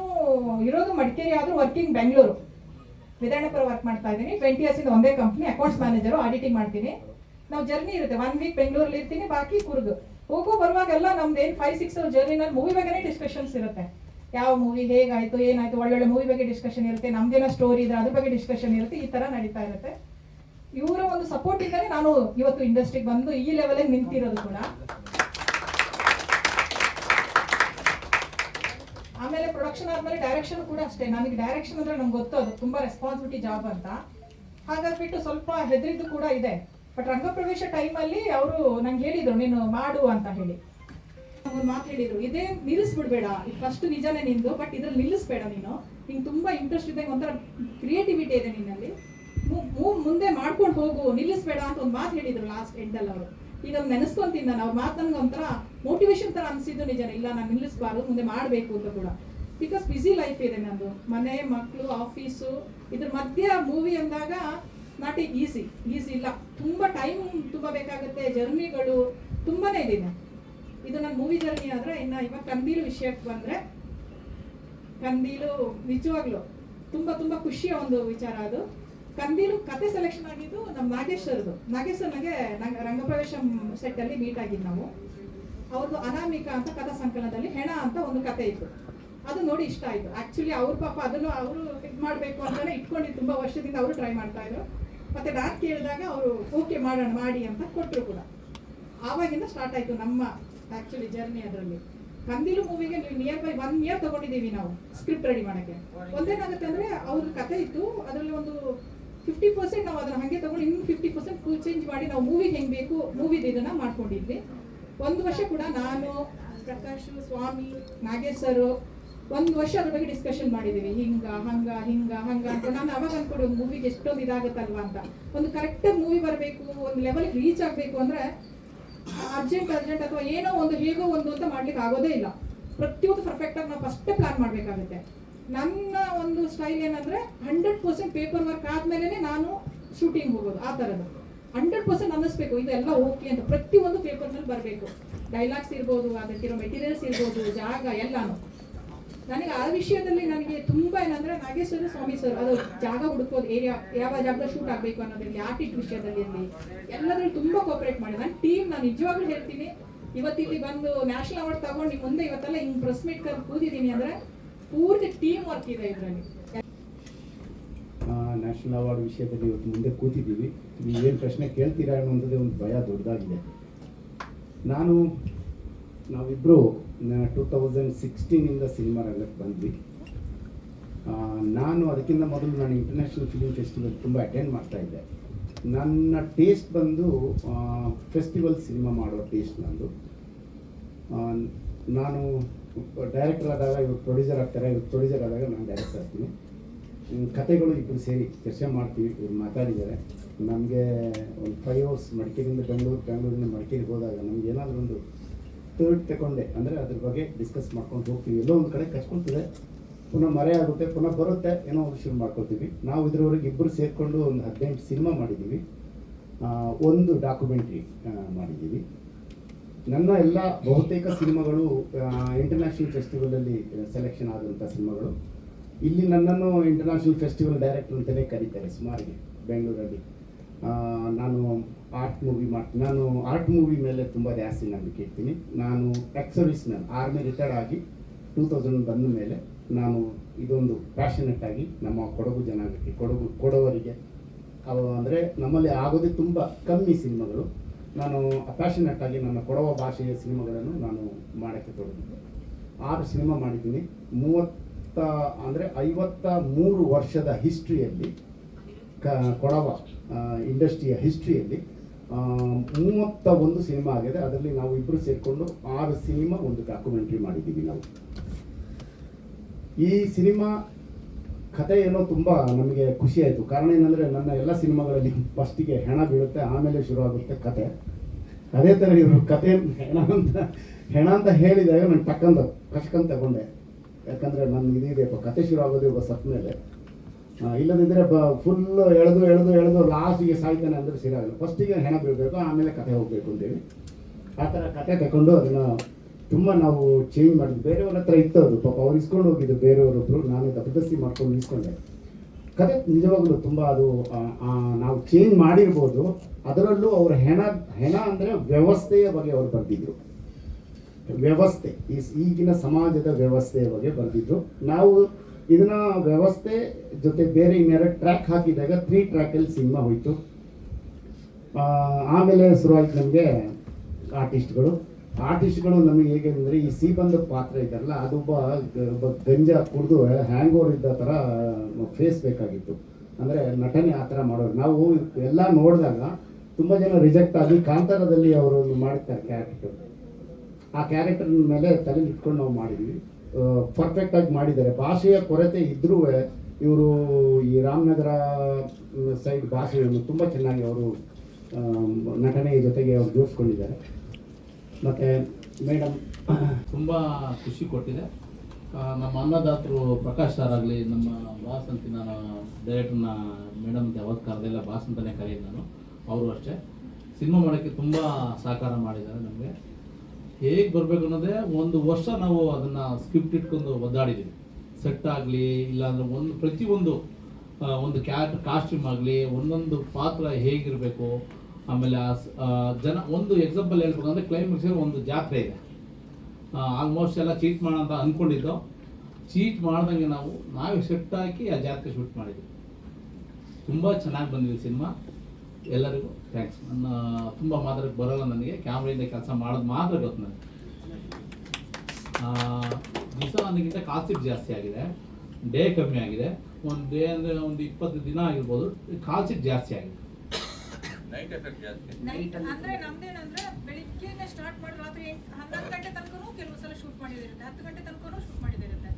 ಇರೋದು ಮಡಿಕೇರಿ, ಆದರೂ ವರ್ಕಿಂಗ್ ಬೆಂಗಳೂರು ವಿಧಾನಪುರ ವರ್ಕ್ ಮಾಡ್ತಾ ಇದ್ದೀನಿ. ಟ್ವೆಂಟಿ ಇಯರ್ಸ್ ಇಂದ ಒಂದೇ ಕಂಪ್ನಿ ಅಕೌಂಟ್ಸ್ ಮ್ಯಾನೇಜರು ಆಡಿಟಿಂಗ್ ಮಾಡ್ತೀನಿ. ನಾವು ಜರ್ನಿ ಇರುತ್ತೆ. ಒನ್ ವೀಕ್ ಬೆಂಗಳೂರಲ್ಲಿ ಇರ್ತೀನಿ ಬಾಕಿ ಕೂರ್ಗ್ ಹೋಗೋ ಬರುವಾಗೆಲ್ಲ ನಮ್ದು ಏನು ಫೈವ್ ಸಿಕ್ಸ್ ಜರ್ನಿನಲ್ಲಿ ಮೂವಿ ಬಗ್ಗೆನೇ ಡಿಸ್ಕಷನ್ಸ್ ಇರುತ್ತೆ. ಯಾವ ಮೂವಿ ಹೇಗಾಯ್ತು, ಏನಾಯ್ತು, ಒಳ್ಳೊಳ್ಳೆ ಮೂವಿ ಬಗ್ಗೆ ಡಿಸ್ಕಷನ್ ಇರುತ್ತೆ ನಮ್ದೇನೋ ಸ್ಟೋರಿ ಇದೆ ಅದ್ರ ಬಗ್ಗೆ ಡಿಸ್ಕಷನ್ ಇರುತ್ತೆ, ಈ ತರ ನಡೀತಾ ಇರುತ್ತೆ. ಇವರ ಒಂದು ಸಪೋರ್ಟ್ ಇದ್ದಾರೆ, ನಾನು ಇವತ್ತು ಇಂಡಸ್ಟ್ರಿಗೆ ಬಂದು ಈ ಲೆವೆಲಲ್ಲಿ ನಿಂತಿರೋದು ಕೂಡ. ಆಮೇಲೆ ಪ್ರೊಡಕ್ಷನ್ ಆದ್ಮೇಲೆ ಡೈರೆಕ್ಷನ್ ಕೂಡ ಅಷ್ಟೇ. ನನಗೆ ಡೈರೆಕ್ಷನ್ ಅಂದ್ರೆ ನಂಗೆ ಗೊತ್ತು ಅದು, ತುಂಬಾ ರೆಸ್ಪಾನ್ಸಿಬಿಲಿಟಿ ಜಾಬ್ ಅಂತ. ಹಾಗಾಗ್ಬಿಟ್ಟು ಸ್ವಲ್ಪ ಹೆದರಿದ್ದು ಕೂಡ ಇದೆ. ಬಟ್ ರಂಗಪ್ರವೇಶ ಟೈಮಲ್ಲಿ ಅವರು ನಂಗೆ ಹೇಳಿದರು, ನೀನು ಮಾಡು ಅಂತ ಹೇಳಿ. ಒಂದು ಮಾತು ಹೇಳಿದ್ರು. ಇದೇ ನಿಲ್ಲಿಸ್ಬಿಡ್ಬೇಡ. ಫಸ್ಟ್ ನಿಜನೇ ನಿಂದು ಬಟ್ ಇದ್ರಲ್ಲಿ ನಿಲ್ಲಿಸ್ಬೇಡ ನೀನು. ನಿಂಗೆ ತುಂಬಾ ಇಂಟ್ರೆಸ್ಟ್ ಇದೆ ಒಂಥರ ಕ್ರಿಯೇಟಿವಿಟಿ ಇದೆ ನಿನ್ನಲ್ಲಿ. ಮುಂದೆ ಮಾಡ್ಕೊಂಡು ಹೋಗು, ನಿಲ್ಲಿಸ್ಬೇಡ ಅಂತ ಒಂದು ಮಾತು ಹೇಳಿದ್ರು ಲಾಸ್ಟ್ ಎಂಡಲ್ಲಿ ಅವರು. ಈಗ ನೆನೆಸ್ಕೊಂತೀನಿ ನಾನು. ಅವ್ರ ಮಾತು ನನಗೆ ಒಂಥರ ಮೋಟಿವೇಶನ್ ತರ ಅನ್ಸಿದ್ದು ನಿಜ ಇಲ್ಲ, ನಾನು ನಿಲ್ಲಿಸ್ಬಾರ್ದು, ಮುಂದೆ ಮಾಡಬೇಕು ಅಂತ ಕೂಡ. ಬಿಕಾಸ್ ಬಿಸಿ ಲೈಫ್ ಇದೆ ನಂದು. ಮನೆ ಮಕ್ಕಳು ಆಫೀಸು ಇದ್ರ ಮಧ್ಯೆ ಮೂವಿ ಅಂದಾಗ ನಾಟ್ ಈಸಿ ಈಸಿ ಇಲ್ಲ. ತುಂಬ ಟೈಮ್ ತುಂಬ ಬೇಕಾಗುತ್ತೆ. ಜರ್ನಿಗಳು ತುಂಬಾನೇ ಇದೆ ಇದು ನನ್ನ ಮೂವಿ ಜರ್ನಿ ಆದರೆ ಇನ್ನು ಇವಾಗ ಕಂದೀಲು ವಿಷಯಕ್ಕೆ ಬಂದರೆ ಕಂದೀಲು ನಿಜವಾಗ್ಲು ತುಂಬ ತುಂಬ ಖುಷಿಯ ಒಂದು ವಿಚಾರ ಅದು. ಕಂದೀಲು ಕತೆ ಸೆಲೆಕ್ಷನ್ ಆಗಿದ್ದು ನಮ್ಮ ನಾಗೇಶ್ವರದು. ಸರ್ದು ನಾಗೇಶ್ ಸರ್ ನನಗೆ ನಂಗೆ ರಂಗಪ್ರವೇಶ ಸೆಟ್ಟಲ್ಲಿ ಮೀಟ್ ಆಗಿದ್ದು ನಾವು. ಅವ್ರದ್ದು ಅನಾಮಿಕ ಅಂತ ಕಥಾ ಸಂಕಲನದಲ್ಲಿ ಹೆಣ ಅಂತ ಒಂದು ಕತೆ ಇತ್ತು. ಅದು ನೋಡಿ ಇಷ್ಟ ಆಯ್ತು. ಆ್ಯಕ್ಚುಲಿ ಅವ್ರ ಪಾಪ ಅದನ್ನು ಅವರು ಇದು ಮಾಡಬೇಕು ಅಂತಾನೆ ಇಟ್ಕೊಂಡಿದ್ದು ತುಂಬ ವರ್ಷದಿಂದ ಅವರು ಟ್ರೈ ಮಾಡ್ತಾ ಇದ್ರು. ಮತ್ತೆ ನಾನು ಕೇಳಿದಾಗ ಅವರು ಓಕೆ ಮಾಡೋಣ ಮಾಡಿ ಅಂತ ಕೊಟ್ಟರು ಕೂಡ. ಆವಾಗಿಂದ ಸ್ಟಾರ್ಟ್ ಆಯ್ತು ನಮ್ಮ ಆಕ್ಚುಲಿ ಜರ್ನಿ ಅದರಲ್ಲಿ. ಕಂದಿಲು ಮೂವಿಗೆ ನೀವು ನಿಯರ್ ಬೈ ಒನ್ ಇಯರ್ ತಗೊಂಡಿದ್ದೀವಿ ನಾವು ಸ್ಕ್ರಿಪ್ಟ್ ರೆಡಿ ಮಾಡೋಕ್ಕೆ. ಒಂದೇನಾಗುತ್ತೆ ಅಂದ್ರೆ ಅವ್ರ ಕತೆ ಇತ್ತು, ಅದರಲ್ಲಿ ಒಂದು ಫಿಫ್ಟಿ ಪರ್ಸೆಂಟ್ ನಾವು ಅದನ್ನ ಹಾಗೆ ತಗೊಂಡು ಇನ್ನೂ ಫಿಫ್ಟಿ ಪರ್ಸೆಂಟ್ ಫುಲ್ ಚೇಂಜ್ ಮಾಡಿ ನಾವು ಮೂವಿಗೆ ಹೆಂಗ್ ಬೇಕು ಮೂವಿದು ಇದನ್ನ ಮಾಡ್ಕೊಂಡಿದ್ವಿ. ಒಂದು ವರ್ಷ ಕೂಡ ನಾನು, ಪ್ರಕಾಶ್, ಸ್ವಾಮಿ, ನಾಗೇಶ್ ಸರ್ ಒಂದು ವರ್ಷ ಅದ್ರ ಬಗ್ಗೆ ಡಿಸ್ಕಷನ್ ಮಾಡಿದೀವಿ ಹಿಂಗ, ಹಂಗ ಹಿಂಗ, ಹಂಗ ಅಂತ ನಾನು ಅವಾಗ ಅನ್ಕೊಂಡು ಒಂದು ಮೂವಿಗೆ ಎಷ್ಟೊಂದು ಇದಾಗುತ್ತಲ್ವಾ ಅಂತ. ಒಂದು ಕರೆಕ್ಟ್ ಮೂವಿ ಬರಬೇಕು, ಒಂದು ಲೆವೆಲ್ಗೆ ರೀಚ್ ಆಗಬೇಕು ಅಂದ್ರೆ ಅರ್ಜೆಂಟ್ ಅರ್ಜೆಂಟ್ ಅಥವಾ ಏನೋ ಒಂದು ಹೇಗೋ ಒಂದು ಅಂತ ಮಾಡ್ಲಿಕ್ಕೆ ಆಗೋದೇ ಇಲ್ಲ. ಪ್ರತಿಯೊಂದು ಪರ್ಫೆಕ್ಟಾಗಿ ನಾವು ಫಸ್ಟ್ ಪ್ಲಾನ್ ಮಾಡಬೇಕಾಗುತ್ತೆ. ನನ್ನ ಒಂದು ಸ್ಟೈಲ್ ಏನಂದ್ರೆ ಹಂಡ್ರೆಡ್ ಪರ್ಸೆಂಟ್ ಪೇಪರ್ ವರ್ಕ್ ಆದ್ಮೇಲೆ ನಾನು ಶೂಟಿಂಗ್ ಹೋಗೋದು, ಆ ಥರದ್ದು ಹಂಡ್ರೆಡ್ ಪರ್ಸೆಂಟ್ ಅನ್ನಿಸ್ಬೇಕು ಇದೆಲ್ಲ ಓಕೆ ಅಂತ. ಪ್ರತಿಯೊಂದು ಪೇಪರ್ನಲ್ಲಿ ಬರಬೇಕು. ಡೈಲಾಗ್ಸ್ ಇರ್ಬೋದು, ಅದಕ್ಕಿರೋ ಮೆಟೀರಿಯಲ್ಸ್ ಇರ್ಬೋದು, ಜಾಗ ಎಲ್ಲಾನು. ನನಗೆ ಆ ವಿಷಯದಲ್ಲಿ ನನಗೆ ತುಂಬಾ ಏನಂದ್ರೆ ನಾಗೇಶ್ವರ ಸ್ವಾಮಿ ಸರ್, ಅದು ಜಾಗ ಹುಡುಕೋದು ಏರಿಯಾ ಯಾವ ಜಾಗದಲ್ಲಿ ಶೂಟ್ ಆಗಬೇಕು ಅನ್ನೋದ್ರಲ್ಲಿ ಆರ್ಟಿಸ್ಟ್ ವಿಷಯದಲ್ಲಿ ಇರಲಿ ಎಲ್ಲದ್ರಲ್ಲಿ ತುಂಬಾ ಕೋಪರೇಟ್ ಮಾಡಿ. ನನ್ನ ಟೀಮ್ ನಾನು ನಿಜವಾಗ್ಲೂ ಹೇಳ್ತೀನಿ ಇವತ್ತಿಲ್ಲಿ ಬಂದು ನ್ಯಾಷನಲ್ ಅವಾರ್ಡ್ ತಗೊಂಡು ಮುಂದೆ ಇವತ್ತೆಲ್ಲ ಹಿಂಗ್ ಪ್ರೆಸ್ ಮೀಟ್ ಕರ್ ಕೂತಿದ್ದೀನಿ ಅಂದ್ರೆ ಪೂರ್ತಿ ಟೀಮ್ ವರ್ಕ್ ಇದೆ ಇದರಲ್ಲಿ. ನ್ಯಾಷನಲ್ ಅವಾರ್ಡ್ ವಿಷಯದಲ್ಲಿ ಇವತ್ತು ಮುಂದೆ ಕೂತಿದ್ದೀವಿ. ನೀವು ಏನು ಪ್ರಶ್ನೆ ಕೇಳ್ತೀರಾ ಅನ್ನೋದೇ ಒಂದು ಭಯ ದೊಡ್ಡದಾಗಿದೆ. ನಾನು ನಾವಿಬ್ಬರು ಟೂ ತೌಸಂಡ್ ಸಿಕ್ಸ್ಟೀನಿಂದ ಸಿನಿಮಾ ರಂಗಕ್ಕೆ ಬಂದ್ವಿ. ನಾನು ಅದಕ್ಕಿಂತ ಮೊದಲು ನಾನು ಇಂಟರ್ನ್ಯಾಷನಲ್ ಫಿಲಿಮ್ ಫೆಸ್ಟಿವಲ್ ತುಂಬ ಅಟೆಂಡ್ ಮಾಡ್ತಾ ಇದ್ದೆ. ನನ್ನ ಟೇಸ್ಟ್ ಬಂದು ಫೆಸ್ಟಿವಲ್ ಸಿನಿಮಾ ಮಾಡೋ ಟೇಸ್ಟ್ ನಂದು. ನಾನು ಡೈರೆಕ್ಟರ್ ಆದಾಗ ಇವ್ರು ಪ್ರೊಡ್ಯೂಸರ್ ಆಗ್ತಾರೆ ಇವ್ರು ಪ್ರೊಡ್ಯೂಸರ್ ಆದಾಗ ನಾನು ಡೈರೆಕ್ಟರ್ ಆಗ್ತೀನಿ. ಕತೆಗಳು ಇಬ್ಬರು ಸೇರಿ ಚರ್ಚೆ ಮಾಡ್ತೀವಿ, ಇವ್ರು ಮಾತಾಡಿದ್ದಾರೆ. ನಮಗೆ ಒಂದು ಫೈವ್ ಅವರ್ಸ್ ಮಡಿಕೇರಿಯಿಂದ ಬೆಂಗಳೂರು ಬೆಂಗಳೂರಿಂದ ಮಡಿಕೇರಿಗೆ ಹೋದಾಗ ನಮ್ಗೆ ಏನಾದರೂ ಒಂದು ಥರ್ಡ್ ತಗೊಂಡೆ. ಅಂದರೆ ಅದ್ರ ಬಗ್ಗೆ ಡಿಸ್ಕಸ್ ಮಾಡ್ಕೊಂಡು ಹೋಗ್ತೀವಿ. ಎಲ್ಲೋ ಒಂದು ಕಡೆ ಕಚ್ಕೊಳ್ತದೆ. ಪುನಃ ಮರೆ ಆಗುತ್ತೆ, ಪುನಃ ಬರುತ್ತೆ, ಏನೋ ಒಂದು ಶುರು ಮಾಡ್ಕೊಳ್ತೀವಿ. ನಾವು ಇದ್ರವರೆಗೆ ಇಬ್ಬರು ಸೇರಿಕೊಂಡು ಒಂದು ಹದಿನೆಂಟು ಸಿನಿಮಾ ಮಾಡಿದ್ದೀವಿ ಒಂದು ಡಾಕ್ಯುಮೆಂಟ್ರಿ ಮಾಡಿದ್ದೀವಿ ನನ್ನ ಎಲ್ಲ ಬಹುತೇಕ ಸಿನಿಮಾಗಳು ಇಂಟರ್ನ್ಯಾಷನಲ್ ಫೆಸ್ಟಿವಲಲ್ಲಿ ಸೆಲೆಕ್ಷನ್ ಆದಂಥ ಸಿನಿಮಾಗಳು ಇಲ್ಲಿ ನನ್ನನ್ನು ಇಂಟರ್ನ್ಯಾಷನಲ್ ಫೆಸ್ಟಿವಲ್ ಡೈರೆಕ್ಟರ್ ಅಂತಲೇ ಕರೀತಾರೆ ಸುಮಾರಿಗೆ, ಬೆಂಗಳೂರಲ್ಲಿ. ನಾನು ಆರ್ಟ್ ಮೂವಿ ಮಾಡಿ ನಾನು ಆರ್ಟ್ ಮೂವಿ ಮೇಲೆ ತುಂಬ ಜಾಸ್ತಿ ನಂಬಿಕೆ ಇರ್ತೀನಿ ನಾನು ex service man army retired ಆಗಿ ಟೂ ತೌಸಂಡ್ ಬಂದ ಮೇಲೆ ನಾನು ಇದೊಂದು ಪ್ಯಾಷನೆಟ್ ಆಗಿ ನಮ್ಮ ಕೊಡಗು ಜನಾಂಗಕ್ಕೆ, ಕೊಡಗು, ಕೊಡವರಿಗೆ ಅಂದರೆ ನಮ್ಮಲ್ಲಿ ಆಗೋದೇ ತುಂಬ ಕಮ್ಮಿ ಸಿನಿಮಾಗಳು. ನಾನು ಪ್ಯಾಷನೆಟ್ ಆಗಿ ನನ್ನ ಕೊಡವ ಭಾಷೆಯ ಸಿನಿಮಾಗಳನ್ನು ನಾನು ಮಾಡೋಕ್ಕೆ ತೊಡಗಿದ್ದೆ. ಆರು ಸಿನಿಮಾ ಮಾಡಿದ್ದೀನಿ. ಮೂವತ್ತ, ಅಂದರೆ ಐವತ್ತ ಮೂರು ವರ್ಷದ ಹಿಸ್ಟ್ರಿಯಲ್ಲಿ ಕ, ಕೊಡವ ಇಂಡಸ್ಟ್ರಿಯ ಹಿಸ್ಟ್ರಿಯಲ್ಲಿ ಮೂವತ್ತ ಒಂದು ಸಿನಿಮಾ ಆಗಿದೆ. ಅದರಲ್ಲಿ ನಾವು ಇಬ್ಬರು ಸೇರಿಕೊಂಡು ಆರು ಸಿನಿಮಾ ಒಂದು ಡಾಕ್ಯುಮೆಂಟ್ರಿ ಮಾಡಿದ್ದೀವಿ ನಾವು. ಈ ಸಿನಿಮಾ ಕತೆ ಏನೋ ತುಂಬ ನಮಗೆ ಖುಷಿ ಆಯಿತು. ಕಾರಣ ಏನಂದರೆ ನನ್ನ ಎಲ್ಲ ಸಿನಿಮಾಗಳಲ್ಲಿ ಫಸ್ಟಿಗೆ ಹೆಣ ಬೀಳುತ್ತೆ, ಆಮೇಲೆ ಶುರುವಾಗುತ್ತೆ ಕತೆ. ಅದೇ ಥರ ಇವರು ಕತೆ ಹೆಣ ಅಂತ ಹೆಣ ಅಂತ ಹೇಳಿದಾಗ ನಾನು ಟಕ್ಕಂತ ಕಷ್ಟಕಂತ ತಗೊಂಡೆ. ಯಾಕಂದರೆ ನನ್ನ ಇದಿದೆಯಪ್ಪ ಕತೆ ಶುರು ಆಗೋದು ಸತ್ತ ಮೇಲೆ ಇಲ್ಲದಿದ್ದರೆ ಬ ಫುಲ್ ಎಳೆದು ಎಳೆದು ಎಳೆದು ಲಾಸ್ಟಿಗೆ ಸಾಯ್ತಾನೆ ಅಂದರೆ ಫಸ್ಟ್ ಫಸ್ಟಿಗೆ ಹೆಣ ಬೀಳಬೇಕು ಆಮೇಲೆ ಕತೆ ಹೋಗಬೇಕು ಅಂತೇಳಿ. ಆ ಥರ ಕತೆ ತಗೊಂಡು ಅದನ್ನು ತುಂಬ ನಾವು ಚೇಂಜ್ ಮಾಡಿದ್ವಿ. ಬೇರೆಯವ್ರ ಹತ್ರ ಇತ್ತು ಅದು. ಪಾಪ ಅವ್ರು ಇಸ್ಕೊಂಡು ಹೋಗಿದ್ದು ಬೇರೆಯವರೊಬ್ರು ನಾನು ಜಬರ್ದಸ್ತಿ ಮಾಡ್ಕೊಂಡು ಇಸ್ಕೊಂಡೆ ಕತೆ ನಿಜವಾಗ್ಲೂ ತುಂಬ ಅದು ನಾವು ಚೇಂಜ್ ಮಾಡಿರ್ಬೋದು. ಅದರಲ್ಲೂ ಅವ್ರ ಹೆಣ ಹೆಣ ಅಂದರೆ ವ್ಯವಸ್ಥೆಯ ಬಗ್ಗೆ ಅವ್ರು ಬರೆದಿದ್ರು. ವ್ಯವಸ್ಥೆ ಈಗಿನ ಸಮಾಜದ ವ್ಯವಸ್ಥೆಯ ಬಗ್ಗೆ ಬರೆದಿದ್ರು. ನಾವು ಇದನ್ನ ವ್ಯವಸ್ಥೆ ಜೊತೆ ಬೇರೆ ಇನ್ನೆರಡು ಟ್ರ್ಯಾಕ್ ಹಾಕಿದಾಗ ತ್ರೀ ಟ್ರ್ಯಾಕಲ್ಲಿ ಸಿನಿಮಾ ಹೋಯಿತು. ಆಮೇಲೆ ಶುರುವಾಯ್ತು ನಮಗೆ ಆರ್ಟಿಸ್ಟ್ಗಳು ಆರ್ಟಿಸ್ಟ್ಗಳು ನಮಗೆ ಹೇಗೆ ಅಂದರೆ ಈ ಸೀಬಂದ ಪಾತ್ರ ಇದ್ದಾರಲ್ಲ ಅದು ಒಬ್ಬ ಗಂಜ ಕುಡಿದು ಹ್ಯಾಂಗ್ ಓವರ್ ಇದ್ದ ಥರ ಫೇಸ್ ಬೇಕಾಗಿತ್ತು. ಅಂದರೆ ನಟನೆ ಆ ಥರ ಮಾಡೋರು. ನಾವು ಎಲ್ಲ ನೋಡಿದಾಗ ತುಂಬ ಜನ ರಿಜೆಕ್ಟ್ ಆಗಿ ಕಾಂತಾರದಲ್ಲಿ ಅವರು ಮಾಡ್ತಾರೆ ಕ್ಯಾರೆಕ್ಟರ್ ಆ ಕ್ಯಾರೆಕ್ಟರ್ ಮೇಲೆ ತಲೆ ಇಟ್ಕೊಂಡು ನಾವು ಮಾಡಿದ್ವಿ. ಪರ್ಫೆಕ್ಟ್ ಆಗಿ ಮಾಡಿದ್ದಾರೆ. ಭಾಷೆಯ ಕೊರತೆ ಇದ್ರೂ ಇವರು ಈ ರಾಮನಗರ ಸೈಡ್ ಭಾಷೆಯನ್ನು ತುಂಬ ಚೆನ್ನಾಗಿ ಅವರು ನಟನೆಯ ಜೊತೆಗೆ ಅವರು ಜೋಡಿಸ್ಕೊಂಡಿದ್ದಾರೆ. ಮತ್ತು ಮೇಡಮ್ ತುಂಬ ಖುಷಿ ಕೊಟ್ಟಿದೆ. ನಮ್ಮ ಅನ್ನದಾತರು ಪ್ರಕಾಶ್ ಸರ್ ಆಗಲಿ, ನಮ್ಮ ಬಾಸ್ ಅಂತ ನಾನು ಡೈರೆಕ್ಟರ್ನ ಮೇಡಮ್ ಯಾವತ್ತು ಕರೆದಿಲ್ಲ ಬಾಸ್ ಅಂತಲೇ ಕರೆಯೋದು ನಾನು. ಅವರು ಅಷ್ಟೇ. ಸಿನಿಮಾ ಮಾಡೋಕ್ಕೆ ತುಂಬ ಸಹಕಾರ ಮಾಡಿದ್ದಾರೆ ನಮಗೆ. ಹೇಗೆ ಬರಬೇಕು ಅನ್ನೋದೇ ಒಂದು ವರ್ಷ ನಾವು ಅದನ್ನು ಸ್ಕ್ರಿಪ್ಟ್ ಇಟ್ಕೊಂಡು ಒದ್ದಾಡಿದ್ದೀವಿ ಸೆಟ್ ಆಗಲಿ, ಇಲ್ಲಾಂದ್ರೆ ಒಂದು ಪ್ರತಿಯೊಂದು ಒಂದು ಕ್ಯಾಟ್ ಕಾಸ್ಟ್ಯೂಮ್ ಆಗಲಿ, ಒಂದೊಂದು ಪಾತ್ರ ಹೇಗಿರಬೇಕು, ಆಮೇಲೆ ಆ ಜನ, ಒಂದು ಎಕ್ಸಾಂಪಲ್ ಹೇಳ್ಬೇಕಂದ್ರೆ ಕ್ಲೈಮ್ಯಾಕ್ಸ್ ಒಂದು ಜಾತ್ರೆ ಇದೆ. ಆಲ್ಮೋಸ್ಟ್ ಎಲ್ಲ ಚೀಟ್ ಮಾಡೋಣ ಅಂತ ಅಂದ್ಕೊಂಡಿದ್ದು ಚೀಟ್ ಮಾಡ್ದಂಗೆ ನಾವು, ನಾವೇ ಸೆಟ್ ಹಾಕಿ ಆ ಜಾತ್ರೆ ಶೂಟ್ ಮಾಡಿದ್ವಿ. ತುಂಬ ಚೆನ್ನಾಗಿ ಬಂದಿದೆ ಸಿನಿಮಾ ಎಲ್ಲರಿಗೂ. ಥ್ಯಾಂಕ್ಸ್ ನನ್ನ ತುಂಬ ಮಾತ್ರ ಬರೋಲ್ಲ ನನಗೆ. ಕ್ಯಾಮ್ರಿಂದ ಕೆಲಸ ಮಾಡೋದು ಮಾತ್ರ ಗೊತ್ತು ನನಗೆ. ದಿವಸ ನನಗಿಂತ ಕಾನ್ಸೆಪ್ಟ್ ಜಾಸ್ತಿ ಆಗಿದೆ. ಡೇ ಕಮ್ಮಿ ಆಗಿದೆ. ಒಂದು ಡೇ ಅಂದರೆ ಒಂದು ಇಪ್ಪತ್ತು ದಿನ ಆಗಿರ್ಬೋದು. ಕಾನ್ಸೆಪ್ಟ್ ಜಾಸ್ತಿ ಆಗಿದೆ. ನೈಟ್ ಎಫೆಕ್ಟ್ ಜಾಸ್ತಿ. ನೈಟ್ ಅಂದ್ರೆ ನಮ್ದೇನಂದ್ರೆ ಬೆಳಿಗ್ಗೆನೆ ಸ್ಟಾರ್ಟ್ ಮಾಡಿ ರಾತ್ರಿ ಹನ್ನೊಂದು ಗಂಟೆ ತನಕನೂ ಕೆಲವು ಸಲ ಶೂಟ್ ಮಾಡಿದಿರುತ್ತೆ. ಹತ್ತು ಗಂಟೆ ತನಕನೂ ಶೂಟ್ ಮಾಡಿದಿರುತ್ತೆ.